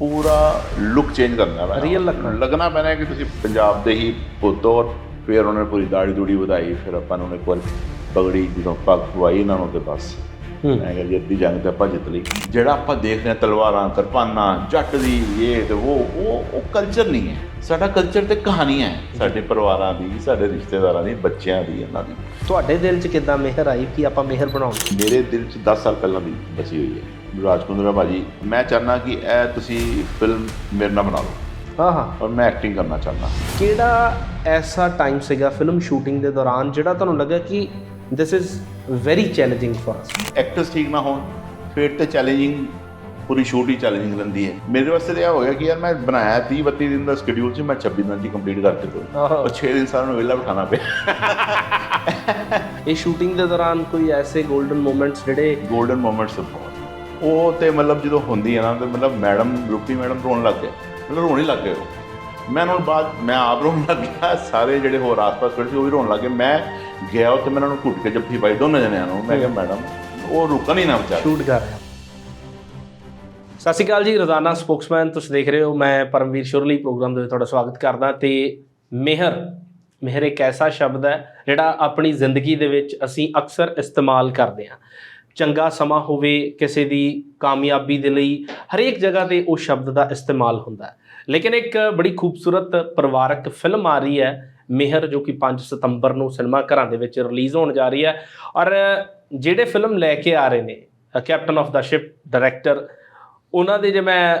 ਪੂਰਾ look change ਕਰਨਾ ਪੈਣਾ। Real ਲੱਗਣਾ। ਲੱਗਣਾ ਪੈਣਾ ਕਿ ਤੁਸੀਂ ਪੰਜਾਬ ਦੇ ਹੀ ਪੁੱਤ ਹੋ ਫਿਰ ਉਹਨੇ ਪੂਰੀ ਦਾੜੀ ਦੂੜੀ ਵਧਾਈ ਫਿਰ ਆਪਾਂ ਨੂੰ ਇੱਕ ਵਾਰ ਪਗੜੀ ਜਦੋਂ ਪੱਗ ਪਵਾਈ ਇਹਨਾਂ ਨੂੰ ਤੇ ਬਸ। ਮੈਂ ਕਿਹਾ ਜੀ ਅੱਧੀ ਜੰਗ ਤੇ ਆਪਾਂ ਜਿੱਤ ਲਈ। ਜਿਹੜਾ ਆਪਾਂ ਦੇਖਦੇ ਹਾਂ ਤਲਵਾਰਾਂ ਕਿਰਪਾਨਾਂ ਜੱਟ ਦੀ ਇਹ ਤੇ ਉਹ ਉਹ ਉਹ ਕਲਚਰ ਨਹੀਂ ਹੈ। ਸਾਡਾ ਕਲਚਰ ਤੇ ਕਹਾਣੀਆਂ ਹੈ। ਸਾਡੇ ਪਰਿਵਾਰਾਂ ਦੀ ਸਾਡੇ ਰਿਸ਼ਤੇਦਾਰਾਂ ਦੀ ਬੱਚਿਆਂ ਦੀ ਇਹਨਾਂ ਦੀ। ਤੁਹਾਡੇ ਦਿਲ 'ਚ ਕਿੱਦਾਂ ਮਿਹਰ ਆਈ ਕਿ ਆਪਾਂ ਮਿਹਰ ਬਣਾਉਣੀ ਮੇਰੇ ਦਿਲ 'ਚ 10 ਸਾਲ ਪਹਿਲਾਂ ਦੀ ਬਸੀ ਹੋਈ ਹੈ। ਰਾਜਕੁੰਦਰਾ ਭਾਜੀ ਮੈਂ ਚਾਹਨਾ ਕਿ ਇਹ ਤੁਸੀਂ ਫਿਲਮ ਮੇਰੇ ਨਾਲ ਬਣਾ ਲਓ। ਹਾਂ ਹਾਂ। ਔਰ ਮੈਂ ਐਕਟਿੰਗ ਕਰਨਾ ਚਾਹੁੰਦਾ। ਕਿਹੜਾ ਐਸਾ ਟਾਈਮ ਸੀਗਾ ਫਿਲਮ ਸ਼ੂਟਿੰਗ ਦੇ ਦੌਰਾਨ ਜਿਹੜਾ ਤੁਹਾਨੂੰ ਲੱਗਾ ਕਿ this is very challenging for us actors ਠੀਕ ਨਾ ਹੋਣ ਫਿਰ ਤੇ ਚੈਲੰਜਿੰਗ ਪੂਰੀ ਸ਼ੂਟ ਹੀ ਚੈਲੰਜਿੰਗ ਲੰਦੀ ਹੈ। ਮੇਰੇ ਵਾਸਤੇ ਤਾਂ ਇਹ ਹੋ ਗਿਆ ਕਿ ਯਾਰ ਮੈਂ ਬਣਾਇਆ 30 32 ਦਿਨ ਦਾ ਸ਼ਡਿਊਲ ਸੀ ਮੈਂ 26 ਦਿਨ ਦੀ ਕੰਪਲੀਟ ਕਰਕੇ ਦੋ ਉਹ 6 ਦਿਨ ਸਾਰਾ ਨੂੰ ਵਿਲਾ ਬਿਠਾਣਾ ਪਿਆ। ਇਹ ਸ਼ੂਟਿੰਗ ਦੇ ਦੌਰਾਨ ਕੋਈ ਐਸੇ ਗੋਲਡਨ ਮੂਮੈਂਟਸ ਜਿਹੜੇ ਗੋਲਡਨ ਮੂਮੈਂਟਸ ਬਹੁਤ। ਉਹ ਤੇ ਮਤਲਬ ਜਦੋਂ ਹੁੰਦੀ ਹੈ ਨਾ ਤੇ ਮਤਲਬ ਮੈਡਮ ਰੂਪੀ ਮੈਡਮ ਰੋਣ ਲੱਗ ਗਏ। ਮਤਲਬ ਰੋਣ ਹੀ ਲੱਗ ਗਏ ਉਹ। ਮੈਂ ਉਹਨਾਂ ਨੂੰ ਬਾਅਦ ਮੈਂ ਆਪ ਰੋਣ ਲੱਗ ਗਿਆ। ਸਾਰੇ ਜਿਹੜੇ ਹੋਰ ਆਸ-ਪਾਸ ਖੜੇ ਸੀ ਉਹ ਵੀ ਰੋਣ ਲੱਗ ਗਏ। ਮੈਂ ਗਿਆ ਉੱਥੇ ਮੈਂ ਉਹਨਾਂ ਨੂੰ ਘੁੱਟ ਕੇ ਜੱਫੀ ਪਾਈ ਦੋਨਾਂ ਜਣਿਆਂ ਨੂੰ। ਮੈਂ ਕਿਹਾ ਮੈਡਮ ਉਹ ਰੁਕਣ ਹੀ ਨਾ ਵਿਚਾਰੇ। ਸ਼ੂਟ ਕਰ ਰਹੇ ਸਤਿ ਸ਼੍ਰੀ ਅਕਾਲ ਜੀ ਰੋਜ਼ਾਨਾ ਸਪੋਕਸਮੈਨ ਤੁਸੀਂ ਦੇਖ ਰਹੇ ਹੋ। ਮੈਂ ਪਰਮਵੀਰ ਸ਼ੁਰਲੀ ਪ੍ਰੋਗਰਾਮ ਦੇ ਵਿੱਚ ਤੁਹਾਡਾ ਸਵਾਗਤ ਕਰਦਾ ਤੇ ਮਿਹਰ ਮਿਹਰ ਇੱਕ ਐਸਾ ਸ਼ਬਦ ਹੈ ਜਿਹੜਾ ਆਪਣੀ ਜ਼ਿੰਦਗੀ ਦੇ ਵਿੱਚ ਅਸੀਂ ਅਕਸਰ ਇਸਤੇਮਾਲ ਕਰਦੇ ਹਾਂ। ਚੰਗਾ ਸਮਾਂ ਹੋਵੇ ਕਿਸੇ ਦੀ ਕਾਮਯਾਬੀ ਦੇ ਲਈ, ਹਰੇਕ ਜਗ੍ਹਾ ਤੇ ਉਹ ਸ਼ਬਦ ਦਾ ਇਸਤੇਮਾਲ ਹੁੰਦਾ ਹੈ। ਲੇਕਿਨ ਇੱਕ ਬੜੀ ਖੂਬਸੂਰਤ ਪਰਿਵਾਰਕ ਫਿਲਮ ਆ ਰਹੀ ਹੈ, ਮਿਹਰ, ਜੋ ਕਿ 5 ਸਤੰਬਰ ਨੂੰ ਸਿਨੇਮਾ ਘਰਾਂ ਦੇ ਵਿੱਚ ਰਿਲੀਜ਼ ਹੋਣ ਜਾ ਰਹੀ ਹੈ। ਔਰ ਜਿਹੜੇ ਫਿਲਮ ਲੈ ਕੇ ਆ ਰਹੇ ਨੇ captain of the ship, director, ਉਹਨਾਂ ਦੇ ਜੇ ਮੈਂ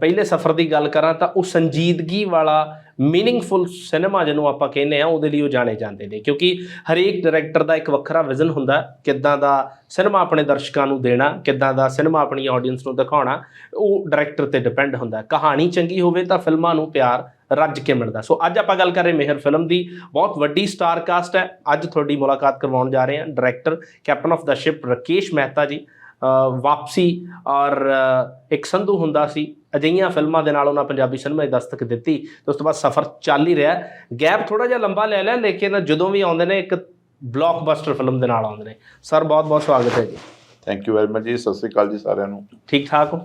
ਪਹਿਲੇ ਸਫ਼ਰ ਦੀ ਗੱਲ ਕਰਾਂ ਤਾਂ ਉਹ ਸੰਜੀਦਗੀ ਵਾਲਾ ਮੀਨਿੰਗਫੁਲ ਸਿਨੇਮਾ ਜਿਹਨੂੰ ਆਪਾਂ ਕਹਿੰਦੇ ਆ ਉਹਦੇ ਲਈ ਉਹ ਜਾਣੇ ਜਾਂਦੇ ਨੇ। ਕਿਉਂਕਿ ਹਰੇਕ ਡਾਇਰੈਕਟਰ ਦਾ ਇੱਕ ਵੱਖਰਾ ਵਿਜ਼ਨ ਹੁੰਦਾ, ਕਿੱਦਾਂ ਦਾ ਸਿਨੇਮਾ ਆਪਣੇ ਦਰਸ਼ਕਾਂ ਨੂੰ ਦੇਣਾ, ਕਿੱਦਾਂ ਦਾ ਸਿਨੇਮਾ ਆਪਣੀ ਆਡੀਅנס ਨੂੰ ਦਿਖਾਉਣਾ, ਉਹ ਡਾਇਰੈਕਟਰ ਤੇ ਡਿਪੈਂਡ ਹੁੰਦਾ। ਕਹਾਣੀ ਚੰਗੀ ਹੋਵੇ ਤਾਂ ਫਿਲਮਾਂ ਨੂੰ ਪਿਆਰ ਰੱਜ ਕੇ ਮਿਲਦਾ। ਸੋ ਅੱਜ ਆਪਾਂ ਗੱਲ ਕਰ ਰਹੇ ਮਿਹਰ ਫਿਲਮ ਦੀ। ਬਹੁਤ ਵੱਡੀ ਸਟਾਰ ਕਾਸਟ ਹੈ। ਅੱਜ ਤੁਹਾਡੀ ਮੁਲਾਕਾਤ ਕਰਵਾਉਣ ਜਾ ਰਹੇ ਹਾਂ director captain of the ship Rakesh Mehta ji. ਵਾਪਸੀ ਔਰ ਇੱਕ ਸੰਧੂ ਹੁੰਦਾ ਸੀ। ਅਜਿਹੀਆਂ ਫਿਲਮਾਂ ਦੇ ਨਾਲ ਉਹਨਾਂ ਪੰਜਾਬੀ ਸਿਨੇਮਾ 'ਚ ਦਸਤਕ ਦਿੱਤੀ ਤੇ ਉਸ ਤੋਂ ਬਾਅਦ ਸਫ਼ਰ ਚੱਲ ਹੀ ਰਿਹਾ। ਗੈਪ ਥੋੜਾ ਜਿਹਾ ਲੰਬਾ ਲੈ ਲਿਆ ਲੇਕਿਨ ਜਦੋਂ ਵੀ ਆਉਂਦੇ ਨੇ ਇੱਕ ਬਲੌਕਬਸਟਰ ਫਿਲਮ ਦੇ ਨਾਲ ਆਉਂਦੇ ਨੇ। ਸਰ ਬਹੁਤ ਬਹੁਤ ਸਵਾਗਤ ਹੈ ਜੀ। ਥੈਂਕ ਯੂ ਵੈਰੀ ਮਚ ਜੀ। ਸਤਿ ਸ੍ਰੀ ਅਕਾਲ ਜੀ ਸਾਰਿਆਂ ਨੂੰ। ਠੀਕ ਠਾਕ ਹੋ?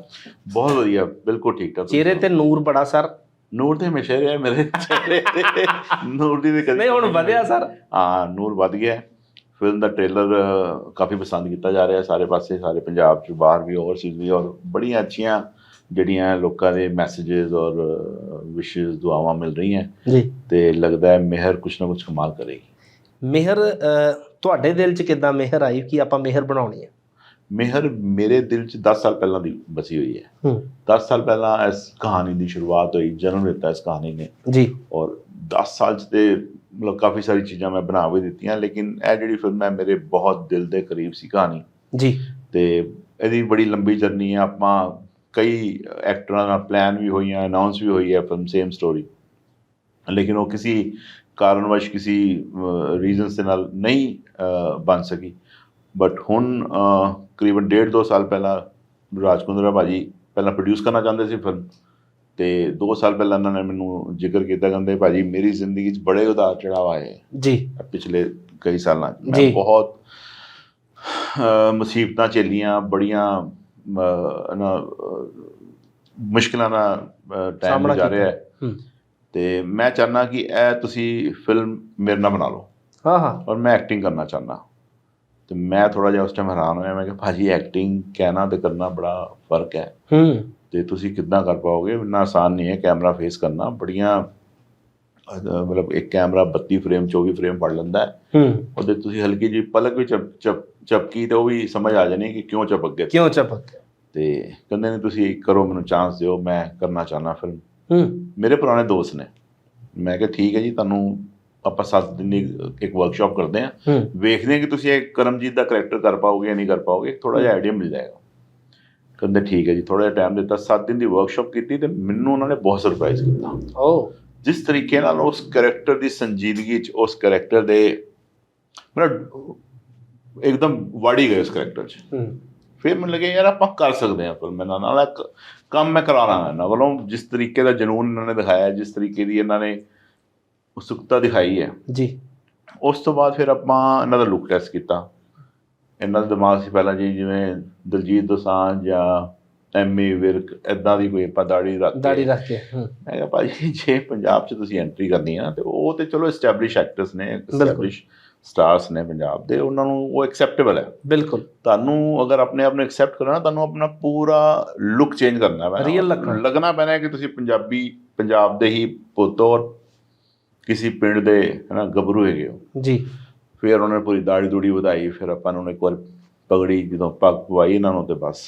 ਬਹੁਤ ਵਧੀਆ ਬਿਲਕੁਲ ਠੀਕ ਠਾਕ। ਚਿਹਰੇ ਤੇ ਨੂਰ ਬੜਾ ਸਰ। ਨੂਰ ਤੇ ਹਮੇਸ਼ਾ ਰਿਹਾ ਮੇਰੇ ਚਿਹਰੇ ਤੇ। ਨੂਰ ਦੀ ਤੇ ਕਦੀ ਨਹੀਂ ਹੁਣ ਵਧਿਆ ਸਰ। ਹਾਂ ਨੂਰ ਵੱਧ ਗਿਆ। ਫਿਲਮ ਦਾ ਟ੍ਰੇਲਰ ਕਾਫੀ ਪਸੰਦ ਕੀਤਾ ਜਾ ਰਿਹਾ ਸਾਰੇ ਪਾਸੇ ਸਾਰੇ ਪੰਜਾਬ ਚ ਬਾਹਰ ਵੀ ਓਵਰਸੀਜ਼ ਵੀ ਔਰ ਬੜੀਆਂ ਅੱਛੀਆਂ ਜਿਹੜੀਆਂ ਲੋਕਾਂ ਦੇ ਮੈਸੇजेस ਔਰ ਵਿਸ਼ੇਸ ਦੁਆਵਾਂ ਮਿਲ ਰਹੀਆਂ। ਜੀ। ਤੇ ਲੱਗਦਾ ਹੈ ਮਿਹਰ ਕੁਛ ਨਾ ਕੁਛ ਕਮਾਲ ਕਰੇਗੀ। ਮਿਹਰ ਤੁਹਾਡੇ ਦਿਲ 'ਚ ਕਿੱਦਾਂ ਮਿਹਰ ਆਈ ਕਿ ਆਪਾਂ ਮਿਹਰ ਬਣਾਉਣੀ ਹੈ? ਮਿਹਰ ਮੇਰੇ ਦਿਲ 'ਚ 10 ਸਾਲ ਪਹਿਲਾਂ ਦੀ ਬਸੀ ਹੋਈ ਹੈ। ਹੂੰ। 10 ਸਾਲ ਪਹਿਲਾਂ ਇਸ ਕਹਾਣੀ ਦੀ ਸ਼ੁਰੂਆਤ ਹੋਈ ਜਨਮ ਦਿੱਤਾ ਇਸ ਕਹਾਣੀ ਨੇ। ਜੀ। ਔਰ 10 ਸਾਲ 'ਚ ਤੇ ਮਤਲਬ ਕਾਫੀ ਸਾਰੀ ਚੀਜ਼ਾਂ ਮੈਂ ਬਣਾ ਵੀ ਦਿੱਤੀਆਂ ਲੇਕਿਨ ਇਹ ਜਿਹੜੀ ਫਿਲਮ ਹੈ ਮੇਰੇ ਬਹੁਤ ਦਿਲ ਦੇ ਕਰੀਬ ਸੀ ਕਹਾਣੀ। ਜੀ। ਤੇ ਇਹਦੀ ਬੜੀ ਲੰਬੀ ਜਰਨੀ ਹੈ ਆਪਾਂ ਕਈ ਐਕਟਰਾਂ ਨਾਲ ਪਲਾਨ ਵੀ ਹੋਈਆਂ ਅਨਾਉਂਸ ਵੀ ਹੋਈ ਹੈ ਫਿਲਮ ਸੇਮ ਸਟੋਰੀ ਲੇਕਿਨ ਉਹ ਕਿਸੇ ਕਾਰਨਵਸ਼ ਕਿਸੇ ਰੀਜ਼ਨਸ ਦੇ ਨਾਲ ਨਹੀਂ ਬਣ ਸਕੀ। ਬਟ ਹੁਣ ਕਰੀਬਨ ਡੇਢ ਦੋ ਸਾਲ ਪਹਿਲਾਂ ਰਾਜਕੁੰਦਰਾ ਭਾਜੀ ਪਹਿਲਾਂ ਪ੍ਰੋਡਿਊਸ ਕਰਨਾ ਚਾਹੁੰਦੇ ਸੀ ਫਿਲਮ ਤੇ 2 ਸਾਲ ਪਹਿਲਾਂ ਇਹਨਾਂ ਨੇ ਮੈਨੂੰ ਜ਼ਿਕਰ ਕੀਤਾ ਕਹਿੰਦੇ ਭਾਜੀ ਮੇਰੀ ਜ਼ਿੰਦਗੀ 'ਚ ਬੜੇ ਉਤਾਰ ਚੜਾਵ ਆਏ ਜੀ। ਪਿਛਲੇ ਕਈ ਸਾਲਾਂ 'ਚ। ਮੈਂ ਬਹੁਤ ਮੁਸੀਬਤਾਂ ਝੇਲੀਆਂ ਬੜੀਆਂ ਨਾ ਮੁਸ਼ਕਿਲਾਂ ਦਾ ਟਾਈਮ ਜਾ ਰਿਹਾ ਹੈ। ਹੂੰ। ਤੇ ਮੈਂ ਚਾਹਨਾ ਕਿ ਇਹ ਤੁਸੀਂ ਫਿਲਮ ਮੇਰੇ ਨਾਲ ਬਣਾ ਲਓ। ਹਾਂ ਹਾਂ। ਔਰ ਮੈਂ ਐਕਟਿੰਗ ਕਰਨਾ ਚਾਹਨਾ ਤੇ ਮੈਂ ਥੋੜਾ ਜਿਹਾ ਉਸ ਟਾਈਮ ਹੈਰਾਨ ਹੋਇਆ। ਮੈਂ ਕਿਹਾ ਭਾਜੀ ਐਕਟਿੰਗ ਕਹਿਣਾ ਤੇ ਕਰਨਾ ਬੜਾ ਫ਼ਰਕ ਹੈ। ਹੂੰ। ਤੇ ਤੁਸੀਂ ਕਿੱਦਾਂ ਕਰ ਪਾਓਗੇ? ਇੰਨਾ ਆਸਾਨ ਨਹੀਂ ਹੈ ਕੈਮਰਾ ਫੇਸ ਕਰਨਾ। ਬੜੀਆਂ ਮਤਲਬ ਇੱਕ ਕੈਮਰਾ 32 ਫਰੇਮ 24 ਫਰੇਮ ਫੜ ਲੈਂਦਾ ਹੈ। ਹੂੰ। ਉਹਦੇ ਤੁਸੀਂ ਹਲਕੀ ਜਿਹੀ ਪਲਕ ਵੀ ਚਪ ਚਪ ਚਪਕੀ ਤੇ ਉਹ ਵੀ ਸਮਝ ਆ ਜਾਣੀ ਕਿ ਕਿਉਂ ਚਪਕ ਗਏ ਕਿਉਂ ਚਪਕ ਤੇ ਕਹਿੰਦੇ ਨੇ ਤੁਸੀਂ ਕਰੋ ਮੈਨੂੰ ਚਾਂਸ ਦਿਓ ਮੈਂ ਕਰਨਾ ਚਾਹਨਾ ਫਿਲਮ ਹੂੰ। ਮੇਰੇ ਪੁਰਾਣੇ ਦੋਸਤ ਨੇ। ਮੈਂ ਕਿਹਾ ਠੀਕ ਹੈ ਜੀ ਤੁਹਾਨੂੰ ਆਪਾਂ ਸੱਤ ਦਿਨ ਦੀ ਇੱਕ ਵਰਕਸ਼ਾਪ ਕਰਦੇ ਹੂੰ। ਵੇਖਦੇ ਹਾਂ ਕਿ ਤੁਸੀਂ ਇਹ ਕਰਮਜੀਤ ਦਾ ਕਰੈਕਟਰ ਕਰ ਪਾਓਗੇ ਜਾਂ ਨਹੀਂ ਕਰ ਪਾਓਗੇ। ਥੋੜਾ ਜਿਹਾ ਆਈਡੀਆ ਮਿਲ ਜਾਏਗਾ। ਕਹਿੰਦੇ ਠੀਕ ਹੈ ਜੀ ਥੋੜਾ ਜਿਹਾ ਟਾਈਮ ਦਿੱਤਾ ਸੱਤ ਦਿਨ ਦੀ ਵਰਕਸ਼ਾਪ ਕੀਤੀ ਤੇ ਮੈਨੂੰ ਉਹਨਾਂ ਨੇ ਬਹੁਤ ਸਰਪ੍ਰਾਈਜ਼ ਕੀਤਾ। ਓ। ਜਿਸ ਤਰੀਕੇ ਨਾਲ ਉਸ ਕੈਰੈਕਟਰ ਦੀ ਸੰਜੀਦਗੀ ਚ ਉਸ ਕੈਰੈਕਟਰ ਦੇ ਮਤਲਬ ਇੱਕਦਮ ਵਾੜੀ ਗਏ ਉਸ ਕੈਰੈਕਟਰ ਚ। ਹੂੰ। ਫਿਰ ਮੈਨੂੰ ਲੱਗਿਆ ਯਾਰ ਆਪਾਂ ਕਰ ਸਕਦੇ ਹਾਂ ਫਿਲਮ ਇਹਨਾਂ ਨਾਲ ਇੱਕ ਕੰਮ ਮੈਂ ਕਰਾਣਾ ਇਹਨਾਂ ਵੱਲੋਂ। ਜਿਸ ਤਰੀਕੇ ਦਾ ਜਨੂਨ ਇਹਨਾਂ ਨੇ ਦਿਖਾਇਆ ਜਿਸ ਤਰੀਕੇ ਦੀ ਇਹਨਾਂ ਨੇ ਉਤਸੁਕਤਾ ਦਿਖਾਈ ਹੈ। ਜੀ। ਉਸ ਤੋਂ ਬਾਅਦ ਫਿਰ ਆਪਾਂ ਇਹਨਾਂ ਦਾ ਲੁੱਕ ਟੈਸਟ ਕੀਤਾ। ਇਹਨਾਂ ਦਾ ਦਿਮਾਗ ਸੀ ਪਹਿਲਾਂ ਜੀ ਜਿਵੇਂ ਦਲਜੀਤ ਦੋਸਾਂਝ ਜਾਂ ਐਮਏ ਵਿਰਕ ਐਦਾਂ ਦੀ ਕੋਈ ਆਪਾਂ ਦਾੜੀ ਰੱਖ ਦਾੜੀ ਰੱਖ ਕੇ ਮੈਂ ਕਿਹਾ ਭਾਜੀ ਜੇ ਪੰਜਾਬ 'ਚ ਤੁਸੀਂ ਐਂਟਰੀ ਕਰਨੀ ਆ ਤੇ ਉਹ ਤੇ ਚਲੋ ਐਸਟੈਬਲਿਸ਼ ਐਕਟਰਸ ਨੇ ਐਸਟੈਬਲਿਸ਼ ਸਟਾਰਸ ਨੇ ਪੰਜਾਬ ਦੇ ਉਹਨਾਂ ਨੂੰ ਉਹ ਐਕਸੈਪਟੇਬਲ ਹੈ। ਬਿਲਕੁਲ। ਤੁਹਾਨੂੰ ਅਗਰ ਆਪਣੇ ਆਪ ਨੂੰ ਐਕਸੈਪਟ ਕਰਨਾ ਤੁਹਾਨੂੰ ਆਪਣਾ ਪੂਰਾ ਲੁੱਕ ਚੇਂਜ ਕਰਨਾ ਪੈਣਾ। Real ਲੱਗਣਾ। ਪੈਣਾ ਕਿ ਤੁਸੀਂ ਪੰਜਾਬੀ ਪੰਜਾਬ ਦੇ ਹੀ ਪੁੱਤ ਔਰ ਕਿਸੇ ਪਿੰਡ ਦੇ ਹਨਾ ਗੱਭਰੂ ਹੈਗੇ ਹੋ। ਜੀ। ਫਿਰ ਉਹਨਾਂ ਨੇ ਪੂਰੀ ਦਾੜੀ ਦੂੜੀ ਵਧਾਈ ਫਿਰ ਆਪਾਂ ਨੂੰ ਇੱਕ ਵਾਰ ਪਗੜੀ ਜਦੋਂ ਪੱਗ ਪਵਾਈ ਇਹਨਾਂ ਨੂੰ ਤੇ ਬਸ।